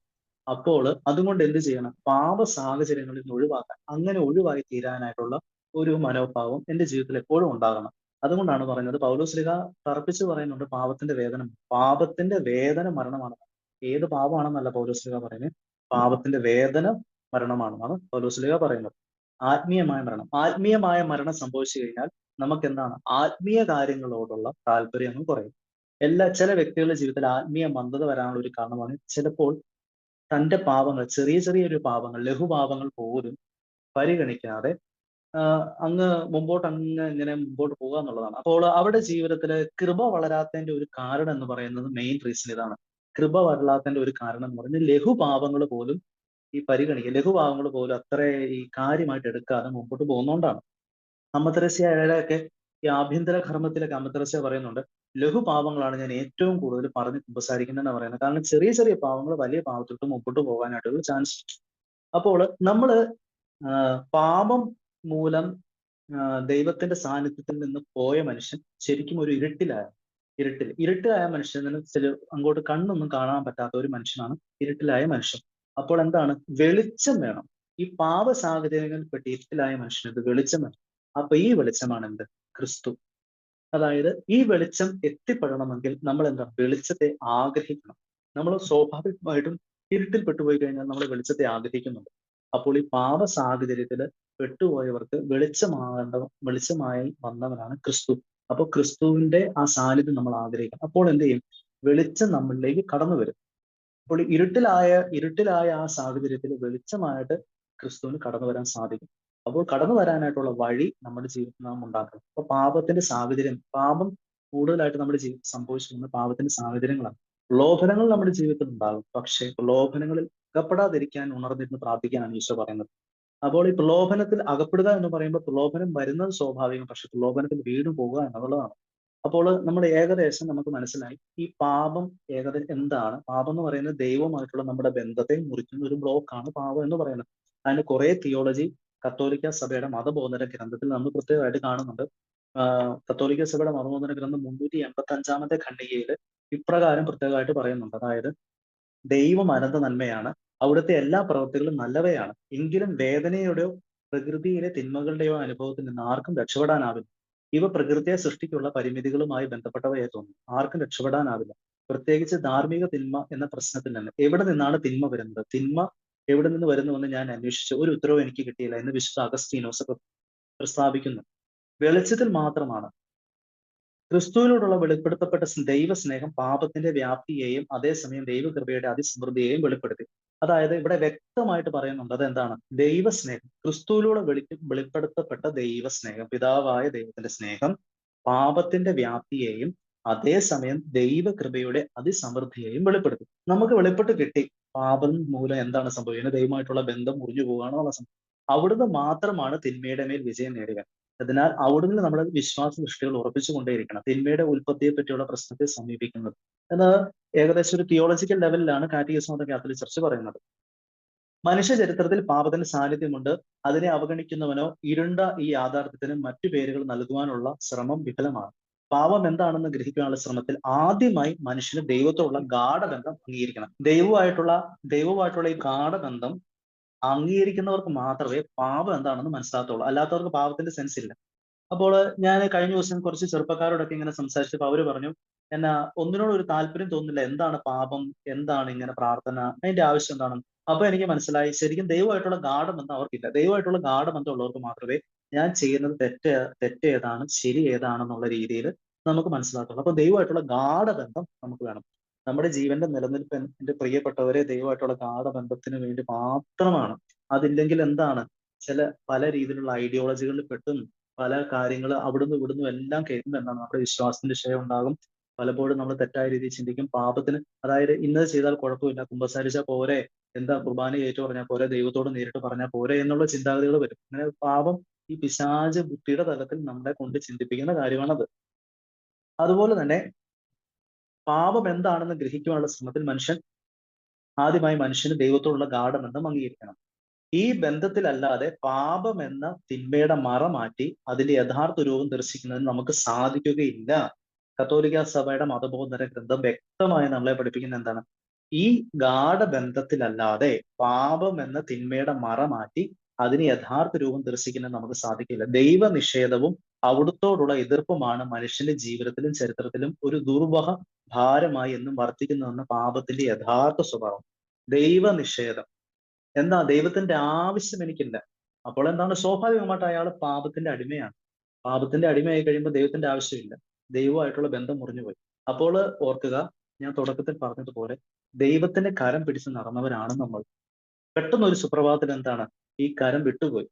അപ്പോൾ അതുകൊണ്ട് എന്ത് ചെയ്യണം? പാപ സാഹചര്യങ്ങളിൽ നിന്ന് ഒഴിവാക്കാൻ അങ്ങനെ ഒഴിവായി തീരാനായിട്ടുള്ള ഒരു മനോഭാവം എന്റെ ജീവിതത്തിൽ എപ്പോഴും ഉണ്ടാകണം. അതുകൊണ്ടാണ് പറയുന്നത് പൗലോസ്ലിക തർപ്പിച്ച് പറയുന്നുണ്ട് പാപത്തിന്റെ വേദന പാപത്തിന്റെ വേദന മരണമാണ്. ഏത് പാപമാണെന്നല്ല പൗലോസ്ലിക പറയുന്നത് പാപത്തിന്റെ വേദന മരണമാണെന്നാണ് പൗലോസ്ലിക പറയുന്നത്. ആത്മീയമായ മരണം. ആത്മീയമായ മരണം സംഭവിച്ചു കഴിഞ്ഞാൽ നമുക്ക് എന്താണ് ആത്മീയ കാര്യങ്ങളോടുള്ള താല്പര്യം കുറയും എല്ലാ ചില വ്യക്തികളുടെ ജീവിതത്തിൽ ആത്മീയ മന്ദത വരാനുള്ള ഒരു കാരണമാണ് ചിലപ്പോൾ തന്റെ പാപങ്ങൾ ചെറിയ ചെറിയ ഒരു പാപങ്ങൾ ലഘുപാപങ്ങൾ പോലും പരിഗണിക്കാതെ അങ്ങ് മുമ്പോട്ട് അങ്ങ് ഇങ്ങനെ മുമ്പോട്ട് പോകുക എന്നുള്ളതാണ്. അപ്പോൾ അവിടെ ജീവിതത്തിലെ കൃപ വളരാത്തതിന്റെ ഒരു കാരണം എന്ന് പറയുന്നത് മെയിൻ റീസൺ ഇതാണ്. കൃപ വരളാത്തതിന്റെ ഒരു കാരണം എന്ന് പറഞ്ഞാൽ ലഘുഭാവങ്ങൾ പോലും ഈ പരിഗണിക്കുക. ലഘുഭാവങ്ങൾ പോലും അത്ര ഈ കാര്യമായിട്ട് എടുക്കാതെ മുമ്പോട്ട് പോകുന്നതുകൊണ്ടാണ് അമ്മത്തരസ്യയുടെയൊക്കെ ഈ ആഭ്യന്തര കർമ്മത്തിലൊക്കെ അമ്മത്തരസ്യ പറയുന്നുണ്ട്. ലഘുപാപങ്ങളാണ് ഞാൻ ഏറ്റവും കൂടുതൽ പറഞ്ഞ് കുമ്പസാരിക്കുന്നതെന്ന് പറയുന്നത്. കാരണം ചെറിയ ചെറിയ പാവങ്ങൾ വലിയ പാവത്തിലോട്ട് മുമ്പോട്ട് പോകാനായിട്ടുള്ള ചാൻസ് അപ്പോൾ നമ്മൾ പാപം മൂലം ദൈവത്തിന്റെ സാന്നിധ്യത്തിൽ നിന്ന് പോയ മനുഷ്യൻ ശരിക്കും ഒരു ഇരുട്ടിലായ ഇരുട്ടിൽ. ഇരുട്ടിലായ മനുഷ്യൻ ചില അങ്ങോട്ട് കണ്ണൊന്നും കാണാൻ പറ്റാത്ത ഒരു മനുഷ്യനാണ് ഇരുട്ടിലായ മനുഷ്യൻ. അപ്പോൾ എന്താണ്? വെളിച്ചം വേണം. ഈ പാപ സാഹചര്യങ്ങളിൽപ്പെട്ട് ഇരുട്ടിലായ മനുഷ്യന് ഇത് വെളിച്ചം വേണം. അപ്പൊ ഈ വെളിച്ചമാണ് എന്ത്? ക്രിസ്തു. അതായത് ഈ വെളിച്ചം എത്തിപ്പെടണമെങ്കിൽ നമ്മൾ എന്താ? വെളിച്ചത്തെ ആഗ്രഹിക്കണം. നമ്മൾ സ്വാഭാവികമായിട്ടും ഇരുട്ടിൽ പെട്ടുപോയി കഴിഞ്ഞാൽ നമ്മൾ വെളിച്ചത്തെ ആഗ്രഹിക്കുന്നുണ്ട്. അപ്പോൾ ഈ പാപ സാഹചര്യത്തിൽ പെട്ടുപോയവർക്ക് വെളിച്ചമാകേണ്ട വെളിച്ചമായി വന്നവനാണ് ക്രിസ്തു. അപ്പോൾ ക്രിസ്തുവിന്റെ ആ സാന്നിധ്യം നമ്മൾ ആഗ്രഹിക്കണം. അപ്പോൾ എന്ത് ചെയ്യും? വെളിച്ചം നമ്മളിലേക്ക് കടന്നു വരും. അപ്പോൾ ഇരുട്ടിലായ ഇരുട്ടിലായ ആ സാഹചര്യത്തിൽ വെളിച്ചമായിട്ട് ക്രിസ്തുവിന് കടന്നു വരാൻ സാധിക്കും. അപ്പോൾ കടന്നു വരാനായിട്ടുള്ള വഴി നമ്മുടെ ജീവിതത്തിൽ നാം ഉണ്ടാക്കണം. അപ്പൊ പാപത്തിന്റെ സാഹചര്യം പാപം കൂടുതലായിട്ട് നമ്മുടെ ജീവിതത്തിൽ സംഭവിച്ചിരുന്ന പാപത്തിന്റെ സാഹചര്യങ്ങളാണ്. ലോഭനങ്ങൾ നമ്മുടെ ജീവിതത്തിൽ ഉണ്ടാകും. പക്ഷേ ലോഭനങ്ങളിൽ അകപ്പെടാതിരിക്കാൻ ഉണർന്നിരുന്ന് പ്രാർത്ഥിക്കാനാണ് ഈശോ പറയുന്നത്. അപ്പോൾ ഈ പ്രലോഭനത്തിൽ അകപ്പെടുക എന്ന് പറയുമ്പോൾ പ്രലോഭനം വരുന്നത് സ്വാഭാവികം പക്ഷെ പ്രലോഭനത്തിൽ വീണു പോകുക എന്നുള്ളതാണ്. അപ്പോൾ നമ്മൾ ഏകദേശം നമുക്ക് മനസ്സിലായി ഈ പാപം ഏകദേശം എന്താണ്? പാപം എന്ന് പറയുന്നത് ദൈവമായിട്ടുള്ള നമ്മുടെ ബന്ധത്തെ മുറിക്കുന്ന ഒരു ബ്ലോക്കാണ് പാപം എന്ന് പറയുന്നത്. അതിന് കുറെ തിയോളജി കത്തോലിക്ക സഭയുടെ മതബോധന ഗ്രന്ഥത്തിൽ നമ്മൾ പ്രത്യേകമായിട്ട് കാണുന്നുണ്ട്. കത്തോലിക്ക സഭയുടെ മതബോധന ഗ്രന്ഥം മുന്നൂറ്റി എൺപത്തി അഞ്ചാമത്തെ ഖണ്ഡികയിൽ ഇപ്രകാരം പ്രത്യേകമായിട്ട് പറയുന്നുണ്ട്. അതായത് ദൈവം അനന്ത നന്മയാണ് അവിടുത്തെ എല്ലാ പ്രവൃത്തികളും നല്ലവയാണ്. എങ്കിലും വേദനയുടെയോ പ്രകൃതിയിലെ തിന്മകളുടെയോ അനുഭവത്തിൽ നിന്ന് ആർക്കും രക്ഷപ്പെടാനാവില്ല. ഇവ പ്രകൃതിയെ സൃഷ്ടിക്കുള്ള പരിമിതികളുമായി ബന്ധപ്പെട്ടവയെ തോന്നും. ആർക്കും രക്ഷപ്പെടാനാവില്ല. പ്രത്യേകിച്ച് ധാർമ്മിക തിന്മ എന്ന പ്രശ്നത്തിൽ നിന്ന്. എവിടെ നിന്നാണ് തിന്മ വരുന്നത്? തിന്മ എവിടെ നിന്ന് വരുന്നുവെന്ന് ഞാൻ അന്വേഷിച്ചു ഒരു ഉത്തരവ് എനിക്ക് കിട്ടിയില്ല എന്ന് വിശുദ്ധ അഗസ്റ്റീനോസ് പ്രസ്താവിക്കുന്നു. വെളിച്ചത്തിൽ മാത്രമാണ്. ക്രിസ്തുവിനോടുള്ള വെളിപ്പെടുത്തപ്പെട്ട ദൈവസ്നേഹം പാപത്തിന്റെ വ്യാപ്തിയെയും അതേസമയം ദൈവകൃപയുടെ അതിസമൃദ്ധിയെയും വെളിപ്പെടുത്തി. അതായത് ഇവിടെ വ്യക്തമായിട്ട് പറയുന്നുണ്ട് അതെന്താണ്? ദൈവസ്നേഹം. ക്രിസ്തുവിലൂടെ വെളി വെളിപ്പെടുത്തപ്പെട്ട ദൈവസ്നേഹം പിതാവായ ദൈവത്തിന്റെ സ്നേഹം പാപത്തിന്റെ വ്യാപ്തിയെയും അതേസമയം ദൈവകൃപയുടെ അതിസമൃദ്ധിയെയും വെളിപ്പെടുത്തി. നമുക്ക് വെളിപ്പെട്ട് കിട്ടി. പാപം മൂലം എന്താണ് സംഭവിക്കുന്നത് ദൈവമായിട്ടുള്ള ബന്ധം മുറിഞ്ഞു പോവുകയാണെന്നുള്ള സംഭവം? അവിടുന്ന് മാത്രമാണ് തിന്മയുടെ മേൽ വിജയം നേടുക. അതിനാൽ അവിടുന്ന് നമ്മുടെ വിശ്വാസ ദൃഷ്ടികൾ ഉറപ്പിച്ചുകൊണ്ടേയിരിക്കണം. തിന്മയുടെ ഉൽപ്പത്തിയെ പറ്റിയുള്ള പ്രശ്നത്തെ സമീപിക്കുന്നത്. എന്ന് ഏകദേശം ഒരു തിയോളജിക്കൽ ലെവലിലാണ് കാറ്റിയസം ഓഫ് കാത്തലിക് ചർച്ച് പറയുന്നത്. മനുഷ്യ ചരിത്രത്തിൽ പാപത്തിന്റെ സാന്നിധ്യമുണ്ട്. അതിനെ അവഗണിക്കുന്നവനോ ഇരുണ്ട ഈ യാഥാർത്ഥ്യത്തിന് മറ്റു പേരുകൾ നൽകുവാനുള്ള ശ്രമം വിഫലമാണ്. പാപം എന്താണെന്ന് ഗ്രഹിക്കാനുള്ള ശ്രമത്തിൽ ആദ്യമായി മനുഷ്യന് ദൈവത്തോടുള്ള ഗാഠബന്ധം അംഗീകരിക്കണം. ദൈവമായിട്ടുള്ള ദൈവമായിട്ടുള്ള ഈ ഗാഠബന്ധം അംഗീകരിക്കുന്നവർക്ക് മാത്രമേ പാപം എന്താണെന്ന് മനസ്സിലാകത്തുള്ളൂ. അല്ലാത്തവർക്ക് പാപത്തിന്റെ സെൻസ് ഇല്ല. അപ്പോൾ ഞാൻ കഴിഞ്ഞ ദിവസം കുറച്ച് ചെറുപ്പക്കാരോടൊക്കെ ഇങ്ങനെ സംസാരിച്ചപ്പോൾ അവർ പറഞ്ഞു എന്നാ ഒന്നിനോട് ഒരു താല്പര്യം തോന്നുന്നില്ല. എന്താണ് പാപം? എന്താണ് ഇങ്ങനെ പ്രാർത്ഥന? അതിന്റെ ആവശ്യം എന്താണ്? അപ്പൊ എനിക്ക് മനസ്സിലായി ശരിക്കും ദൈവമായിട്ടുള്ള ഗാഠബന്ധം അവർക്കില്ല ദൈവമായിട്ടുള്ള ഗാഠബന്ധം ഉള്ളവർക്ക് മാത്രമേ ഞാൻ ചെയ്യുന്നത് തെറ്റ് തെറ്റ് ഏതാണ് ശരി ഏതാണെന്നുള്ള രീതിയിൽ നമുക്ക് മനസ്സിലാക്കുള്ളൂ അപ്പൊ ദൈവമായിട്ടുള്ള ഗാഠബന്ധം നമുക്ക് വേണം. നമ്മുടെ ജീവന്റെ നിലനിൽപ്പ് എന്റെ പ്രിയപ്പെട്ടവരെ ദൈവമായിട്ടുള്ള ഗാഠബന്ധത്തിന് വേണ്ടി മാത്രമാണ്. അതില്ലെങ്കിൽ എന്താണ്? ചില പല രീതിയിലുള്ള ഐഡിയോളജികളിൽ പെട്ടും പല കാര്യങ്ങൾ അവിടുന്ന് ഇവിടുന്ന് എല്ലാം കേൾക്കുമ്പോൾ എന്നാണ് നമ്മുടെ വിശ്വാസത്തിന്റെ ക്ഷയം ഉണ്ടാകും. പലപ്പോഴും നമ്മൾ തെറ്റായ രീതിയിൽ ചിന്തിക്കും. പാപത്തിന് അതായത് ഇന്നത് ചെയ്താൽ കുഴപ്പമില്ല. കുമ്പസാരിച്ചാൽ പോരെ. എന്താ കുർബാന ഏറ്റു പറഞ്ഞാൽ പോരെ? ദൈവത്തോട് നേരിട്ട് പറഞ്ഞാൽ പോരെ? എന്നുള്ള ചിന്താഗതികൾ വരും. അങ്ങനെ പാപം ഈ പിശാച ബുദ്ധിയുടെ തലത്തിൽ നമ്മളെ കൊണ്ട് ചിന്തിപ്പിക്കുന്ന കാര്യമാണത്. അതുപോലെ തന്നെ പാപം എന്താണെന്ന് ഗ്രഹിക്കുവാനുള്ള ശ്രമത്തിൽ മനുഷ്യൻ ആദ്യമായി മനുഷ്യന് ദൈവത്തോടുള്ള ഗാഠബന്ധം അംഗീകരിക്കണം. ഈ ബന്ധത്തിലല്ലാതെ പാപം എന്ന തിന്മയുടെ മറ മാറ്റി അതിന്റെ യഥാർത്ഥ രൂപം ദർശിക്കുന്നതിന് നമുക്ക് സാധിക്കുകയില്ല. കത്തോലിക്ക സഭയുടെ മതബോധന ഗ്രന്ഥം വ്യക്തമായി നമ്മളെ പഠിപ്പിക്കുന്ന എന്താണ്? ഈ ഗാഠബന്ധത്തിലല്ലാതെ പാപം എന്ന തിന്മയുടെ മറ മാറ്റി അതിന് യഥാർത്ഥ രൂപം ദർശിക്കുന്നത് നമുക്ക് സാധിക്കില്ല. ദൈവ നിഷേധവും അവിടുത്തോടുള്ള എതിർപ്പുമാണ് മനുഷ്യന്റെ ജീവിതത്തിലും ചരിത്രത്തിലും ഒരു ദുർവഹ ഭാരമായി എന്നും വർദ്ധിക്കുന്നതെന്ന പാപത്തിന്റെ യഥാർത്ഥ സ്വഭാവം. ദൈവനിഷേധം എന്താ ദൈവത്തിന്റെ ആവശ്യം എനിക്കില്ല. അപ്പോൾ എന്താണ്? സ്വാഭാവികമായിട്ട് അയാൾ പാപത്തിന്റെ അടിമയാണ്. പാപത്തിന്റെ അടിമയായി കഴിയുമ്പോൾ ദൈവത്തിന്റെ ആവശ്യമില്ല. ദൈവമായിട്ടുള്ള ബന്ധം മുറിഞ്ഞുപോയി. അപ്പോൾ ഓർക്കുക ഞാൻ തുടക്കത്തിൽ പറഞ്ഞതുപോലെ ദൈവത്തിന്റെ കരം പിടിച്ച് നടന്നവരാണ് നമ്മൾ. പെട്ടെന്ന് ഒരു സുപ്രഭാതത്തിൽ എന്താണ്? ഈ കരം വിട്ടുപോയി.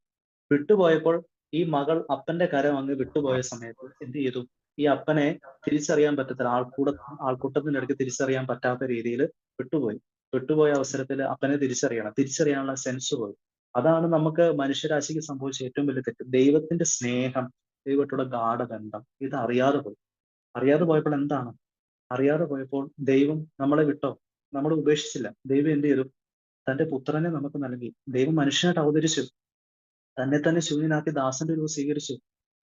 വിട്ടുപോയപ്പോൾ ഈ മകൾ അപ്പന്റെ കരം അങ്ങ് വിട്ടുപോയ സമയത്ത് എന്ത് ചെയ്തു? ഈ അപ്പനെ തിരിച്ചറിയാൻ പറ്റത്തില്ല. ആൾക്കൂട ആൾക്കൂട്ടത്തിന്റെ തിരിച്ചറിയാൻ പറ്റാത്ത രീതിയിൽ വിട്ടുപോയി. വിട്ടുപോയ അവസരത്തിൽ അപ്പനെ തിരിച്ചറിയണം. തിരിച്ചറിയാനുള്ള സെൻസ് പോയി. അതാണ് നമുക്ക് മനുഷ്യരാശിക്ക് സംഭവിച്ച ഏറ്റവും വലിയ തെറ്റ്. ദൈവത്തിന്റെ സ്നേഹം ദൈവത്തോടെ ഗാഠബന്ധം ഇത് അറിയാതെ പോയി. അറിയാതെ പോയപ്പോൾ എന്താണ്? അറിയാതെ പോയപ്പോൾ ദൈവം നമ്മളെ വിട്ടോ? നമ്മളെ ഉപേക്ഷിച്ചില്ല. ദൈവം എന്ത് ചെയ്തു? തന്റെ പുത്രനെ നമുക്ക് നൽകി. ദൈവം മനുഷ്യനായിട്ട് അവതരിച്ചു. തന്നെ തന്നെ ശൂന്യനാക്കി ദാസന്റെ രൂപം സ്വീകരിച്ചു.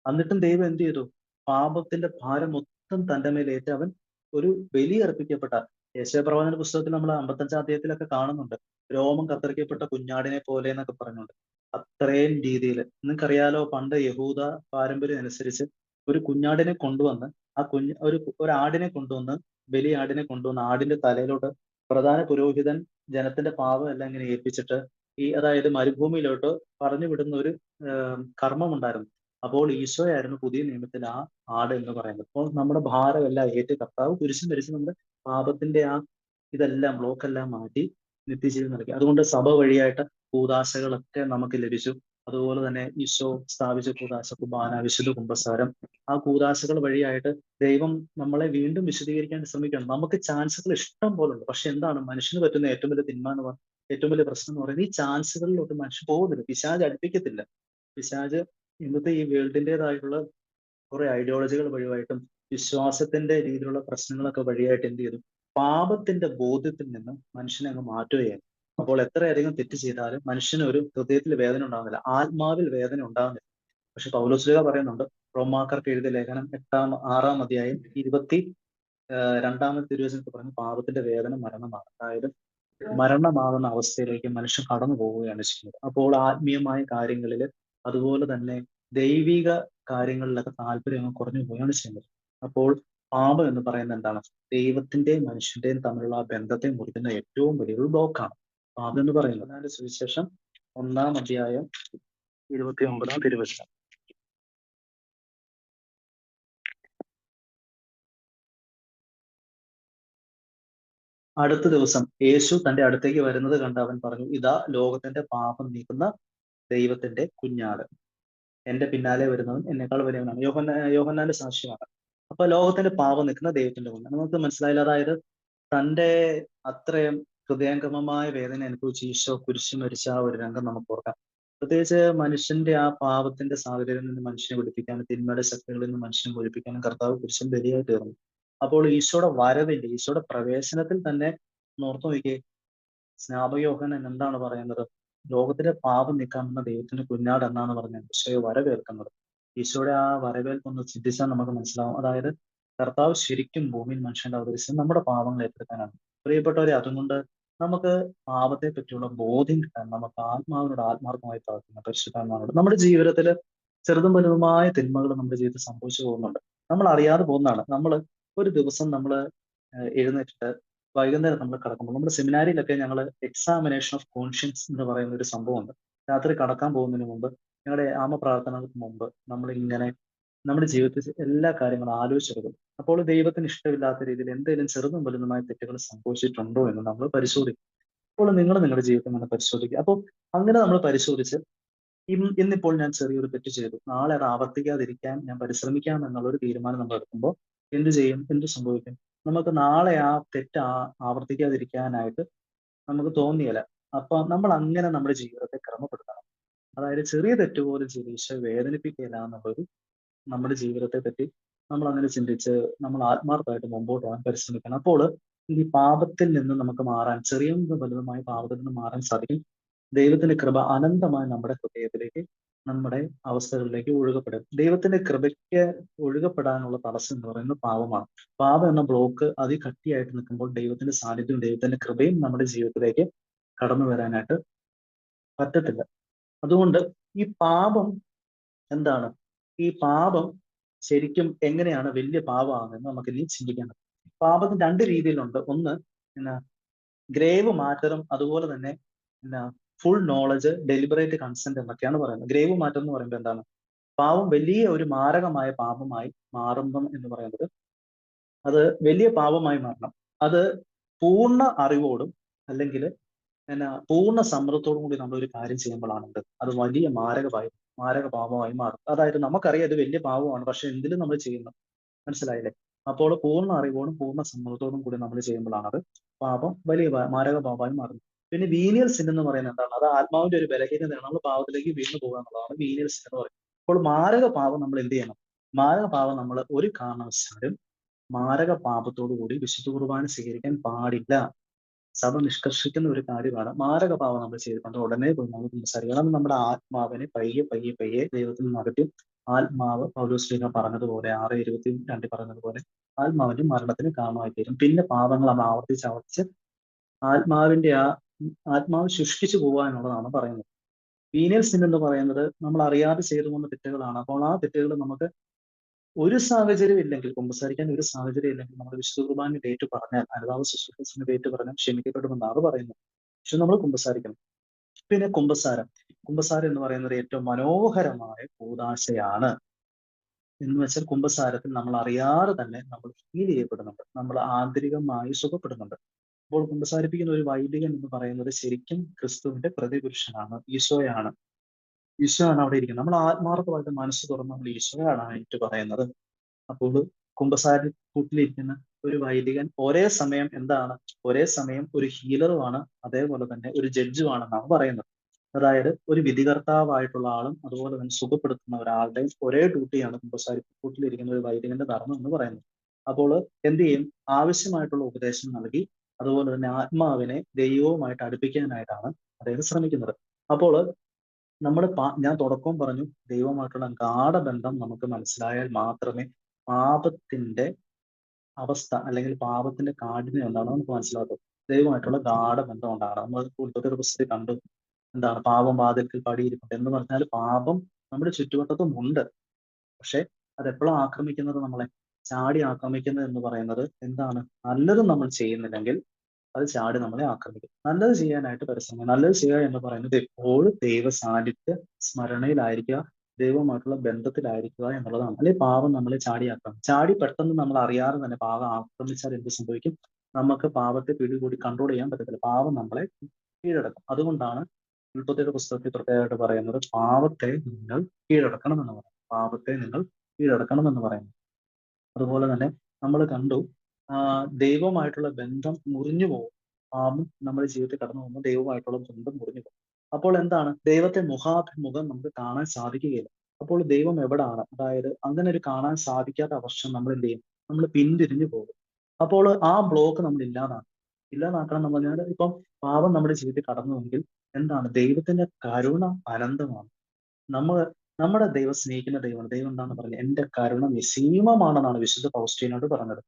എന്നിട്ടും ദൈവം എന്ത് ചെയ്തു? പാപത്തിന്റെ ഭാരം മൊത്തം തന്റെ മേലേറ്റ് അവൻ ഒരു ബലി അർപ്പിക്കപ്പെട്ട യേശയപ്രവാചന പുസ്തകത്തിൽ നമ്മൾ അമ്പത്തഞ്ചാം അധ്യായത്തിലൊക്കെ കാണുന്നുണ്ട്. രോമം കത്തിരിക്കപ്പെട്ട കുഞ്ഞാടിനെ പോലെ എന്നൊക്കെ പറഞ്ഞുകൊണ്ട്. അത്രയും രീതിയിൽ നിങ്ങൾക്കറിയാലോ പണ്ട് യഹൂദ പാരമ്പര്യം അനുസരിച്ച് ഒരു കുഞ്ഞാടിനെ കൊണ്ടുവന്ന് ആ കുഞ്ഞ് ഒരു ഒരു ആടിനെ കൊണ്ടുവന്ന് ബലി ആടിനെ കൊണ്ടുവന്ന് ആടിന്റെ തലയിലോട്ട് പ്രധാന പുരോഹിതൻ ജനത്തിന്റെ പാപം എല്ലാം ഇങ്ങനെ ഏൽപ്പിച്ചിട്ട് ഈ അതായത് മരുഭൂമിയിലോട്ട് പറഞ്ഞു വിടുന്ന ഒരു കർമ്മം ഉണ്ടായിരുന്നു. അപ്പോൾ ഈശോയായിരുന്നു പുതിയ നിയമത്തിൽ ആ ആട് എന്ന് പറയുന്നത്. അപ്പോൾ നമ്മുടെ ഭാരമെല്ലാം ഏറ്റ് കർത്താവ് കുരിശും ധരിച്ച് നമ്മുടെ പാപത്തിന്റെ ആ ഇതെല്ലാം ബ്ലോക്കെല്ലാം മാറ്റി നിത്യജീവൻ നൽകി. അതുകൊണ്ട് സഭ വഴിയായിട്ട് കൂതാശകളൊക്കെ നമുക്ക് ലഭിച്ചു. അതുപോലെ തന്നെ ഈശോ സ്ഥാപിച്ച കൂതാശ കുബാന വിശുദ്ധ കുംഭസാരം ആ കൂതാശകൾ വഴിയായിട്ട് ദൈവം നമ്മളെ വീണ്ടും വിശദീകരിക്കാൻ ശ്രമിക്കണം നമുക്ക് ചാൻസുകൾ ഇഷ്ടം പോലെ ഉണ്ട്. പക്ഷെ എന്താണ്? മനുഷ്യന് പറ്റുന്ന ഏറ്റവും വലിയ തിന്മ എന്ന് പറഞ്ഞാൽ ഏറ്റവും വലിയ പ്രശ്നം എന്ന് പറയുന്നത് ഈ ചാൻസുകളിലോട്ട് മനുഷ്യൻ പോകുന്നില്ല. പിശാജ് അടുപ്പിക്കത്തില്ല. പിശാജ് ഇന്നത്തെ ഈ വേൾഡിന്റെതായിട്ടുള്ള കുറെ ഐഡിയോളജികൾ വഴിയായിട്ടും വിശ്വാസത്തിന്റെ രീതിയിലുള്ള പ്രശ്നങ്ങളൊക്കെ വഴിയായിട്ട് എന്ത് ചെയ്തു? പാപത്തിന്റെ ബോധ്യത്തിൽ നിന്ന് മനുഷ്യനെ അങ്ങ് മാറ്റുകയാണ് അപ്പോൾ എത്രയധികം തെറ്റ് ചെയ്താലും മനുഷ്യന് ഒരു ഹൃദയത്തിൽ വേദന ഉണ്ടാകുന്നില്ല. ആത്മാവിൽ വേദന ഉണ്ടാകുന്നില്ല. പക്ഷെ പൗലോസ്ലിക പറയുന്നുണ്ട് റോമാക്കാർക്ക് എഴുതിയ ലേഖനം എട്ടാം ആറാം അധ്യായം ഇരുപത്തി രണ്ടാമത്തെ തിരുവചനത്തിൽ പറഞ്ഞു പാപത്തിന്റെ വേദന മരണമാണ്. അതായത് മരണമാകുന്ന അവസ്ഥയിലേക്ക് മനുഷ്യൻ കടന്നു പോവുകയാണ് ചെയ്യുന്നത്. അപ്പോൾ ആത്മീയമായ കാര്യങ്ങളിൽ അതുപോലെ തന്നെ ദൈവിക കാര്യങ്ങളിലൊക്കെ താല്പര്യം കുറഞ്ഞു പോവുകയാണ് ചെയ്യുന്നത്. അപ്പോൾ പാപം എന്ന് പറയുന്നത് എന്താണ്? ദൈവത്തിന്റെയും മനുഷ്യന്റെയും തമ്മിലുള്ള ആ ബന്ധത്തെ മുറിക്കുന്ന ഏറ്റവും വലിയൊരു ബ്ലോക്കാണ് പാപം എന്ന് പറയുന്നത്. അതിന്റെ സുവിശേഷം ഒന്നാം അധ്യായം ഇരുപത്തി ഒമ്പതാം തിരുവചനം. അടുത്ത ദിവസം യേശു തന്റെ അടുത്തേക്ക് വരുന്നത് കണ്ട് അവൻ പറഞ്ഞു ഇതാ ലോകത്തിന്റെ പാപം നീക്കുന്ന ദൈവത്തിന്റെ കുഞ്ഞാട്. എന്റെ പിന്നാലെ വരുന്നവൻ എന്നെക്കാൾ വലിയവനാണ്. യോഹന്ന യോഹന്നാന്റെ സാക്ഷ്യമാണ്. അപ്പൊ ലോകത്തിന്റെ പാപം നിൽക്കുന്ന ദൈവത്തിന്റെ മുന്നിൽ നമുക്ക് മനസ്സിലായില്ല. അതായത് തന്റെ അത്രയും ഹൃദയംഗമമായ വേദന അനുഭവിച്ച് ഈശോ കുരിശു മരിച്ച ആ ഒരു രംഗം നമുക്ക് ഓർക്കാം. പ്രത്യേകിച്ച് മനുഷ്യന്റെ ആ പാപത്തിന്റെ സാഹചര്യത്തിൽ നിന്ന് മനുഷ്യനെ പിടിപ്പിക്കാനും തിന്മയുടെ ശക്തികളിൽ നിന്ന് മനുഷ്യനെ ഒഴിപ്പിക്കാനും കർത്താവ് കുരിശൻ ബലിയായി തീർന്നു. അപ്പോൾ ഈശോയുടെ വരവിന്റെ ഈശോയുടെ പ്രവേശനത്തിൽ തന്നെ നോർത്തു നോക്കിയേ സ്നാപയോഹനൻ എന്താണ് പറയുന്നത്? ലോകത്തിലെ പാപം നീക്കാമെന്ന ദൈവത്തിന്റെ കുഞ്ഞാട് എന്നാണ് പറഞ്ഞത്. ഈശോയെ വരവേൽക്കുന്നത്. ഈശോയുടെ ആ വരവേൽപ്പൊന്ന് ചിന്തിച്ചാൽ നമുക്ക് മനസ്സിലാവും. അതായത് കർത്താവ് ശരിക്കും ഭൂമിയിൽ മനുഷ്യന്റെ അവതരിച്ചത് നമ്മുടെ പാപങ്ങൾ ഏറ്റെടുക്കാനാണ്. പ്രിയപ്പെട്ടവരെ അതുകൊണ്ട് നമുക്ക് പാപത്തെ പറ്റിയുള്ള ബോധ്യം കിട്ടാൻ നമുക്ക് ആത്മാവിനോട് ആത്മാർത്ഥമായി പ്രാർത്ഥന പരിശുദ്ധാത്മാവിനോട് നമ്മുടെ ജീവിതത്തിൽ ചെറുതും വലുതുമായ തിന്മകൾ നമ്മുടെ ജീവിതത്തിൽ സംഭവിച്ചു പോകുന്നുണ്ട്. നമ്മൾ അറിയാതെ പോകുന്നതാണ്. നമ്മൾ ഒരു ദിവസം നമ്മൾ എഴുന്നേറ്റിട്ട് വൈകുന്നേരം നമ്മൾ കിടക്കുമ്പോൾ നമ്മുടെ സെമിനാരിയിലൊക്കെ ഞങ്ങൾ എക്സാമിനേഷൻ ഓഫ് കോൺഷ്യൻസ് എന്ന് പറയുന്ന ഒരു സംഭവമുണ്ട്. രാത്രി കടക്കാൻ പോകുന്നതിന് മുമ്പ് ഞങ്ങളുടെ ആമ പ്രാർത്ഥനകൾക്ക് മുമ്പ് നമ്മൾ ഇങ്ങനെ നമ്മുടെ ജീവിതത്തിൽ എല്ലാ കാര്യങ്ങളും ആലോചിച്ചെടുക്കും. അപ്പോൾ ദൈവത്തിന് ഇഷ്ടമില്ലാത്ത രീതിയിൽ എന്തെങ്കിലും ചെറുതും വലുതുമായ തെറ്റുകൾ സംഭവിച്ചിട്ടുണ്ടോ എന്ന് നമ്മൾ പരിശോധിക്കും. അപ്പോൾ നിങ്ങൾ നിങ്ങളുടെ ജീവിതത്തിൽ അങ്ങനെ പരിശോധിക്കുക. അപ്പോൾ അങ്ങനെ നമ്മൾ പരിശോധിച്ച് ഇന്നിപ്പോൾ ഞാൻ ചെറിയൊരു തെറ്റ് ചെയ്തു. നാളെ അത് ആവർത്തിക്കാതിരിക്കാൻ ഞാൻ പരിശ്രമിക്കാം എന്നുള്ള ഒരു തീരുമാനം നമ്മൾ എടുക്കുമ്പോൾ എന്ത് ചെയ്യും? എന്ത് സംഭവിക്കും? നമുക്ക് നാളെ ആ തെറ്റ് ആവർത്തിക്കാതിരിക്കാനായിട്ട് നമുക്ക് തോന്നിയല്ല. അപ്പൊ നമ്മൾ അങ്ങനെ നമ്മുടെ ജീവിതത്തെ ക്രമപ്പെടുത്തണം അതായത് ചെറിയ തെറ്റ് പോലും ചെയ്ത് ഈശോ വേദനിപ്പിക്കില്ല എന്നുള്ളൊരു നമ്മുടെ ജീവിതത്തെ പറ്റി നമ്മൾ അങ്ങനെ ചിന്തിച്ച് നമ്മൾ ആത്മാർത്ഥമായിട്ട് മുമ്പോട്ട് പോകാൻ പരിശ്രമിക്കണം. അപ്പോൾ ഈ പാപത്തിൽ നിന്ന് നമുക്ക് മാറാൻ ചെറിയ വലുതുമായ പാപത്തിൽ നിന്ന് മാറാൻ സാധിക്കും. ദൈവത്തിന്റെ കൃപ അനന്തമായി നമ്മുടെ ഹൃദയത്തിലേക്ക് നമ്മുടെ അവസ്ഥകളിലേക്ക് ഒഴുകപ്പെടും. ദൈവത്തിന്റെ കൃപയ്ക്ക് ഒഴുകപ്പെടാനുള്ള തടസ്സം എന്ന് പറയുന്നത് പാപമാണ്. പാപം എന്ന ബ്ലോക്ക് അതി കട്ടിയായിട്ട് നിൽക്കുമ്പോൾ ദൈവത്തിന്റെ സാന്നിധ്യവും ദൈവത്തിന്റെ കൃപയും നമ്മുടെ ജീവിതത്തിലേക്ക് കടന്നു വരാനായിട്ട് പറ്റത്തില്ല. അതുകൊണ്ട് ഈ പാപം എന്താണ്? ഈ പാപം ശരിക്കും എങ്ങനെയാണ് വലിയ പാപമാണെന്ന് നമുക്ക് ഇനി ചിന്തിക്കാൻ പാപത്തിന് രണ്ട് രീതിയിലുണ്ട്. ഒന്ന് എന്നാ ഗ്രേവ് മാറ്ററും അതുപോലെ തന്നെ എന്നാ ഫുൾ നോളജ് ഡെലിബറേറ്റ് കൺസെന്റ് എന്നൊക്കെയാണ് പറയുന്നത്. ഗ്രേവ് മാറ്റം എന്ന് പറയുമ്പോൾ എന്താണ്? പാവം വലിയ ഒരു മാരകമായ പാപമായി മാറുമ്പം എന്ന് പറയുന്നത് അത് വലിയ പാപമായി മാറണം. അത് പൂർണ അറിവോടും അല്ലെങ്കിൽ എന്നാ പൂർണ സമ്മർദ്ദത്തോടു കൂടി നമ്മൾ ഒരു കാര്യം ചെയ്യുമ്പോഴാണ് അത് വലിയ മാരകമായി മാരക പാപമായി മാറും. അതായത് നമുക്കറിയാം ഇത് വലിയ പാപമാണ് പക്ഷെ എന്തിലും നമ്മൾ ചെയ്യുന്നു. മനസ്സിലായില്ലേ? അപ്പോൾ പൂർണ അറിവോടും പൂർണ സമ്മതത്തോടും കൂടി നമ്മൾ ചെയ്യുമ്പോഴാണ് അത് പാപം വലിയ മാരക പാപമായി മാറുന്നത്. പിന്നെ വീനിയൽ സിൻ എന്ന് പറയുന്നത് എന്താണ്? അത് ആത്മാവിന്റെ ഒരു ബലഹീനതയാണ് നമ്മൾ പാപത്തിലേക്ക് വീണു പോകുക എന്നുള്ളതാണ് വീനിയൽ സിൻ എന്ന് പറയുന്നത്. അപ്പോൾ മാരക പാപം നമ്മൾ എന്ത് ചെയ്യണം? മാരക പാപം നമ്മൾ ഒരു കാരണവശാലും മാരക പാപത്തോടു കൂടി വിശുദ്ധ കുർബാന സ്വീകരിക്കാൻ പാടില്ല. സഭ നിഷ്കർഷിക്കുന്ന ഒരു കാര്യമാണ്. മാരക പാപം നമ്മൾ ചെയ്തിട്ടുണ്ട് ഉടനെ പോയി നമുക്ക് സംസാരിക്കണം. നമ്മുടെ ആത്മാവിനെ പയ്യെ പയ്യെ പയ്യെ ദൈവത്തിൽ നിന്ന് അകറ്റി ആത്മാവ് പൗലോസ്ലിഹ പറഞ്ഞതുപോലെ ആറ് ഇരുപത്തി രണ്ടിൽ പറഞ്ഞതുപോലെ ആത്മാവിന്റെ മരണത്തിന് കാരണമായി തീരും പിന്നെ പാപങ്ങൾ നമ്മൾ ആവർത്തിച്ച് ആവർത്തിച്ച് ആത്മാവിന്റെ ആ ആത്മാവ് ശുഷ്കിച്ചു പോകാനുള്ളതാണ് പറയുന്നത്. പീനിയൽ സിൻ എന്ന് പറയുന്നത് നമ്മൾ അറിയാതെ ചെയ്തു പോകുന്ന തെറ്റുകളാണ്. അപ്പോൾ ആ തെറ്റുകൾ നമുക്ക് ഒരു സാഹചര്യം ഇല്ലെങ്കിൽ കുമ്പസാരിക്കാൻ ഒരു സാഹചര്യം ഇല്ലെങ്കിൽ നമ്മൾ വിശുദ്ധ കുർബാനയുടെ ഡേറ്റ് പറഞ്ഞാൽ അനുതാപ ശുശ്രൂഷത്തിന്റെ ഡേറ്റ് പറഞ്ഞാൽ ക്ഷമിക്കപ്പെടുമെന്നാണ് പറയുന്നത് പക്ഷെ നമ്മൾ കുമ്പസാരിക്കണം. പിന്നെ കുമ്പസാരം. കുമ്പസാരം എന്ന് പറയുന്നത് ഏറ്റവും മനോഹരമായ കൂതാശയാണ്. എന്ന് വെച്ചാൽ കുമ്പസാരത്തിൽ നമ്മൾ അറിയാതെ തന്നെ നമ്മൾ ഫീൽ ചെയ്യപ്പെടുന്നുണ്ട്. നമ്മൾ ആന്തരികമായി സുഖപ്പെടുന്നുണ്ട്. അപ്പോൾ കുമ്പസാരിപ്പിക്കുന്ന ഒരു വൈദികൻ എന്ന് പറയുന്നത് ശരിക്കും ക്രിസ്തുവിന്റെ പ്രതിപുരുഷനാണ് ഈശോയാണ്. ഈശോയാണ് അവിടെ ഇരിക്കുന്നത്. നമ്മൾ ആത്മാർത്ഥമായിട്ട് മനസ്സ് തുറന്ന് നമ്മൾ ഈശോയാണ് ആയിട്ട് പറയുന്നത്. അപ്പോൾ കുംഭസാരി കൂട്ടിലിരിക്കുന്ന ഒരു വൈദികൻ ഒരേ സമയം എന്താണ്? ഒരേ സമയം ഒരു ഹീലറുമാണ് അതേപോലെ തന്നെ ഒരു ജഡ്ജുമാണെന്നാണ് പറയുന്നത്. അതായത് ഒരു വിധികർത്താവായിട്ടുള്ള ആളും അതുപോലെ തന്നെ സുഖപ്പെടുത്തുന്ന ഒരാളുടെയും ഒരേ ഡ്യൂട്ടിയാണ് കുമ്പസാരി കൂട്ടിലിരിക്കുന്ന ഒരു വൈദികന്റെ ധർമ്മം എന്ന് പറയുന്നത്. അപ്പോൾ എന്ത് ചെയ്യും? ആവശ്യമായിട്ടുള്ള ഉപദേശം നൽകി അതുപോലെ തന്നെ ആത്മാവിനെ ദൈവവുമായിട്ട് അടുപ്പിക്കാനായിട്ടാണ് അദ്ദേഹം ശ്രമിക്കുന്നത്. അപ്പോൾ നമ്മുടെ ഞാൻ തുടക്കവും പറഞ്ഞു ദൈവമായിട്ടുള്ള ഗാഠബന്ധം നമുക്ക് മനസ്സിലായാൽ മാത്രമേ പാപത്തിന്റെ അവസ്ഥ അല്ലെങ്കിൽ പാപത്തിന്റെ കാഠിന്യം എന്താണെന്ന് നമുക്ക് മനസ്സിലാക്കും ദൈവമായിട്ടുള്ള ഗാഠബന്ധം ഉണ്ടാകണം. നമ്മൾ ഉൽപ്പത്തിയുടെ പുസ്തകത്തിൽ കണ്ടു. എന്താണ്? പാപം വാതിൽക്കൽ പടിയിരിപ്പുണ്ട്. എന്ന് പറഞ്ഞാൽ പാപം നമ്മുടെ ചുറ്റുവട്ടത്തും ഉണ്ട്. പക്ഷെ അത് എപ്പോഴാണ് ആക്രമിക്കുന്നത് നമ്മളെ? ചാടി ആക്രമിക്കുന്നത് എന്ന് പറയുന്നത് എന്താണ്? നല്ലത് നമ്മൾ ചെയ്യുന്നില്ലെങ്കിൽ അത് ചാടി നമ്മളെ ആക്രമിക്കും. നല്ലത് ചെയ്യാനായിട്ട് പരിശ്രമിക്കും നല്ലത് ചെയ്യുക എന്ന് പറയുന്നത് എപ്പോഴും ദൈവ സാന്നിധ്യ സ്മരണയിലായിരിക്കുക ദൈവമായിട്ടുള്ള ബന്ധത്തിലായിരിക്കുക എന്നുള്ളതാണ്. അല്ലെങ്കിൽ പാവം നമ്മളെ ചാടി ആക്രമിക്കും. ചാടി പെട്ടെന്ന് നമ്മൾ അറിയാതെ തന്നെ പാവം ആക്രമിച്ചാൽ എന്ത് സംഭവിക്കും? നമുക്ക് പാവത്തെ പിടികൂടി കൺട്രോൾ ചെയ്യാൻ പറ്റത്തില്ല. പാവം നമ്മളെ കീഴടക്കും. അതുകൊണ്ടാണ് ഉൽപ്പത്തിയുടെ പുസ്തകത്തിൽ പ്രത്യേകമായിട്ട് പറയുന്നത് പാവത്തെ നിങ്ങൾ കീഴടക്കണം എന്ന് പറയുന്നത് പാവത്തെ നിങ്ങൾ കീഴടക്കണം എന്ന് പറയുന്നത് അതുപോലെ തന്നെ നമ്മൾ കണ്ടു ദൈവമായിട്ടുള്ള ബന്ധം മുറിഞ്ഞു പോകും. പാപം നമ്മുടെ ജീവിതത്തിൽ കടന്നു പോകുമ്പോൾ ദൈവമായിട്ടുള്ള ബന്ധം മുറിഞ്ഞു പോകും. അപ്പോൾ എന്താണ്? ദൈവത്തെ മുഖാഭിമുഖം നമുക്ക് കാണാൻ സാധിക്കുകയില്ല. അപ്പോൾ ദൈവം എവിടാണ്? അതായത് അങ്ങനെ ഒരു കാണാൻ സാധിക്കാത്ത അവസ്ഥ നമ്മൾ എന്ത് ചെയ്യും? നമ്മൾ പിന്തിരിഞ്ഞു പോകും. അപ്പോൾ ആ ബ്ലോക്ക് നമ്മൾ ഇല്ലാതാക്കും. ഇല്ലാതാക്കണം എന്ന് പറഞ്ഞാൽ ഇപ്പം പാപം നമ്മുടെ ജീവിതത്തിൽ കടന്നുവെങ്കിൽ എന്താണ്? ദൈവത്തിന്റെ കരുണ അനന്തമാണ്. നമ്മൾ നമ്മുടെ ദൈവം സ്നേഹിക്കുന്ന ദൈവമാണ്. ദൈവം എന്താണെന്ന് പറഞ്ഞത് എന്റെ കരുണ നിസീമമാണെന്നാണ് വിശുദ്ധ പൗസ്റ്റീനോട് പറഞ്ഞത്.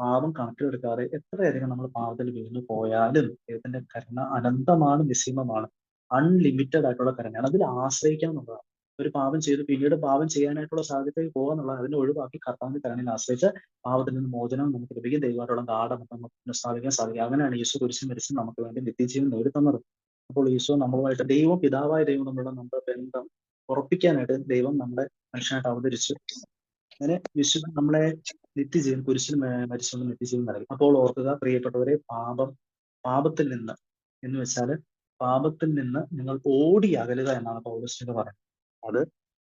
പാപം കണക്കിലെടുക്കാതെ എത്രയധികം നമ്മൾ പാപത്തിൽ വീണു പോയാലും ദൈവത്തിന്റെ കരുണ അനന്തമാണ് നിസീമമാണ് അൺലിമിറ്റഡ് ആയിട്ടുള്ള കരുണയാണ്. അതിൽ ആശ്രയിക്കാം എന്നുള്ളതാണ്. ഒരു പാപം ചെയ്ത് പിന്നീട് പാപം ചെയ്യാനായിട്ടുള്ള സാധ്യതയിൽ പോകാന്നുള്ളത് അതിനെ ഒഴിവാക്കി കർത്താവിന്റെ കരുണയിൽ ആശ്രയിച്ച് പാപത്തിൽ നിന്ന് മോചനം നമുക്ക് ലഭിക്കും. ദൈവമായിട്ടുള്ള ഗാഠം നമുക്ക് പുനഃസ്ഥാപിക്കാൻ സാധിക്കും. അങ്ങനെയാണ് ഈശോ കുരിശും മരിച്ചും നമുക്ക് വേണ്ടി നിത്യജീവൻ നേടിത്തന്നത്. അപ്പോൾ ഈശോ നമ്മളുമായിട്ട് ദൈവം പിതാവായ ദൈവം നമ്മളുടെ നമ്മുടെ ബന്ധം ഉറപ്പിക്കാനായിട്ട് ദൈവം നമ്മുടെ മനുഷ്യനായിട്ട് അവതരിച്ചു. അങ്ങനെ വിശുദ്ധ നമ്മളെ നിത്യജീവൻ കുരിശിൽ മരിച്ചുകൊണ്ട് നിത്യജീവൻ നൽകി. അപ്പോൾ ഓർക്കുക പ്രിയപ്പെട്ടവരെ പാപം പാപത്തിൽ നിന്ന് എന്ന് വെച്ചാൽ പാപത്തിൽ നിന്ന് നിങ്ങൾ ഓടി അകലുക എന്നാണ് പൗലോസിന്റെ പറയുന്നത്. അത്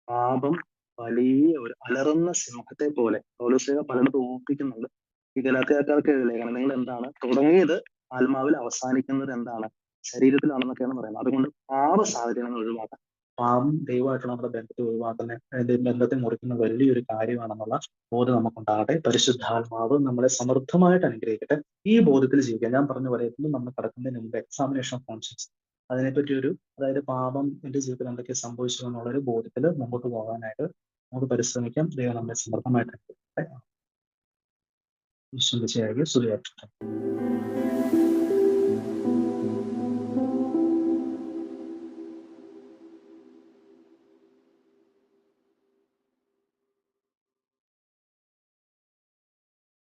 പാപം വലിയ ഒരു അലറുന്ന സിംഹത്തെ പോലെ പൗലോസിക പലയിടത്തും ഓർപ്പിക്കുന്നുണ്ട് ഈ ഗലാത്തക്കാർക്ക് ലേഖനം നിങ്ങൾ എന്താണ്? തുടങ്ങിയത് ആത്മാവിൽ അവസാനിക്കുന്നത് എന്താണ്? ശരീരത്തിലാണെന്നൊക്കെയാണ് പറയുന്നത്. അതുകൊണ്ട് പാപ സാഹചര്യങ്ങൾ ഒഴിവാക്കാൻ പാപം ദൈവമായിട്ടുള്ള നമ്മുടെ ബന്ധത്തെ ഒഴിവാക്കുന്ന ബന്ധത്തെ മുറിക്കുന്ന വലിയൊരു കാര്യമാണെന്നുള്ള ബോധം നമുക്കുണ്ടാകട്ടെ. പരിശുദ്ധാത്മാവ് നമ്മളെ സമൃദ്ധമായിട്ട് അനുഗ്രഹിക്കട്ടെ. ഈ ബോധത്തിൽ ജീവിക്കാൻ. ഞാൻ പറഞ്ഞ പോലെ നമ്മൾ കടക്കുന്നതിന് മുമ്പ് എക്സാമിനേഷൻ ഓഫ് കോൺഷ്യൻസ് അതിനെപ്പറ്റി ഒരു അതായത് പാപം എന്റെ ജീവിതത്തിൽ എന്തൊക്കെ സംഭവിച്ചു എന്നുള്ള ഒരു ബോധത്തിൽ മുമ്പോട്ട് പോകാനായിട്ട് നമുക്ക് പരിശ്രമിക്കാം. ദൈവം നമ്മളെ സമൃദ്ധമായിട്ട് അനുഗ്രഹിക്കട്ടെ. വിശ്വസിച്ചായി സുഖിയായിട്ട്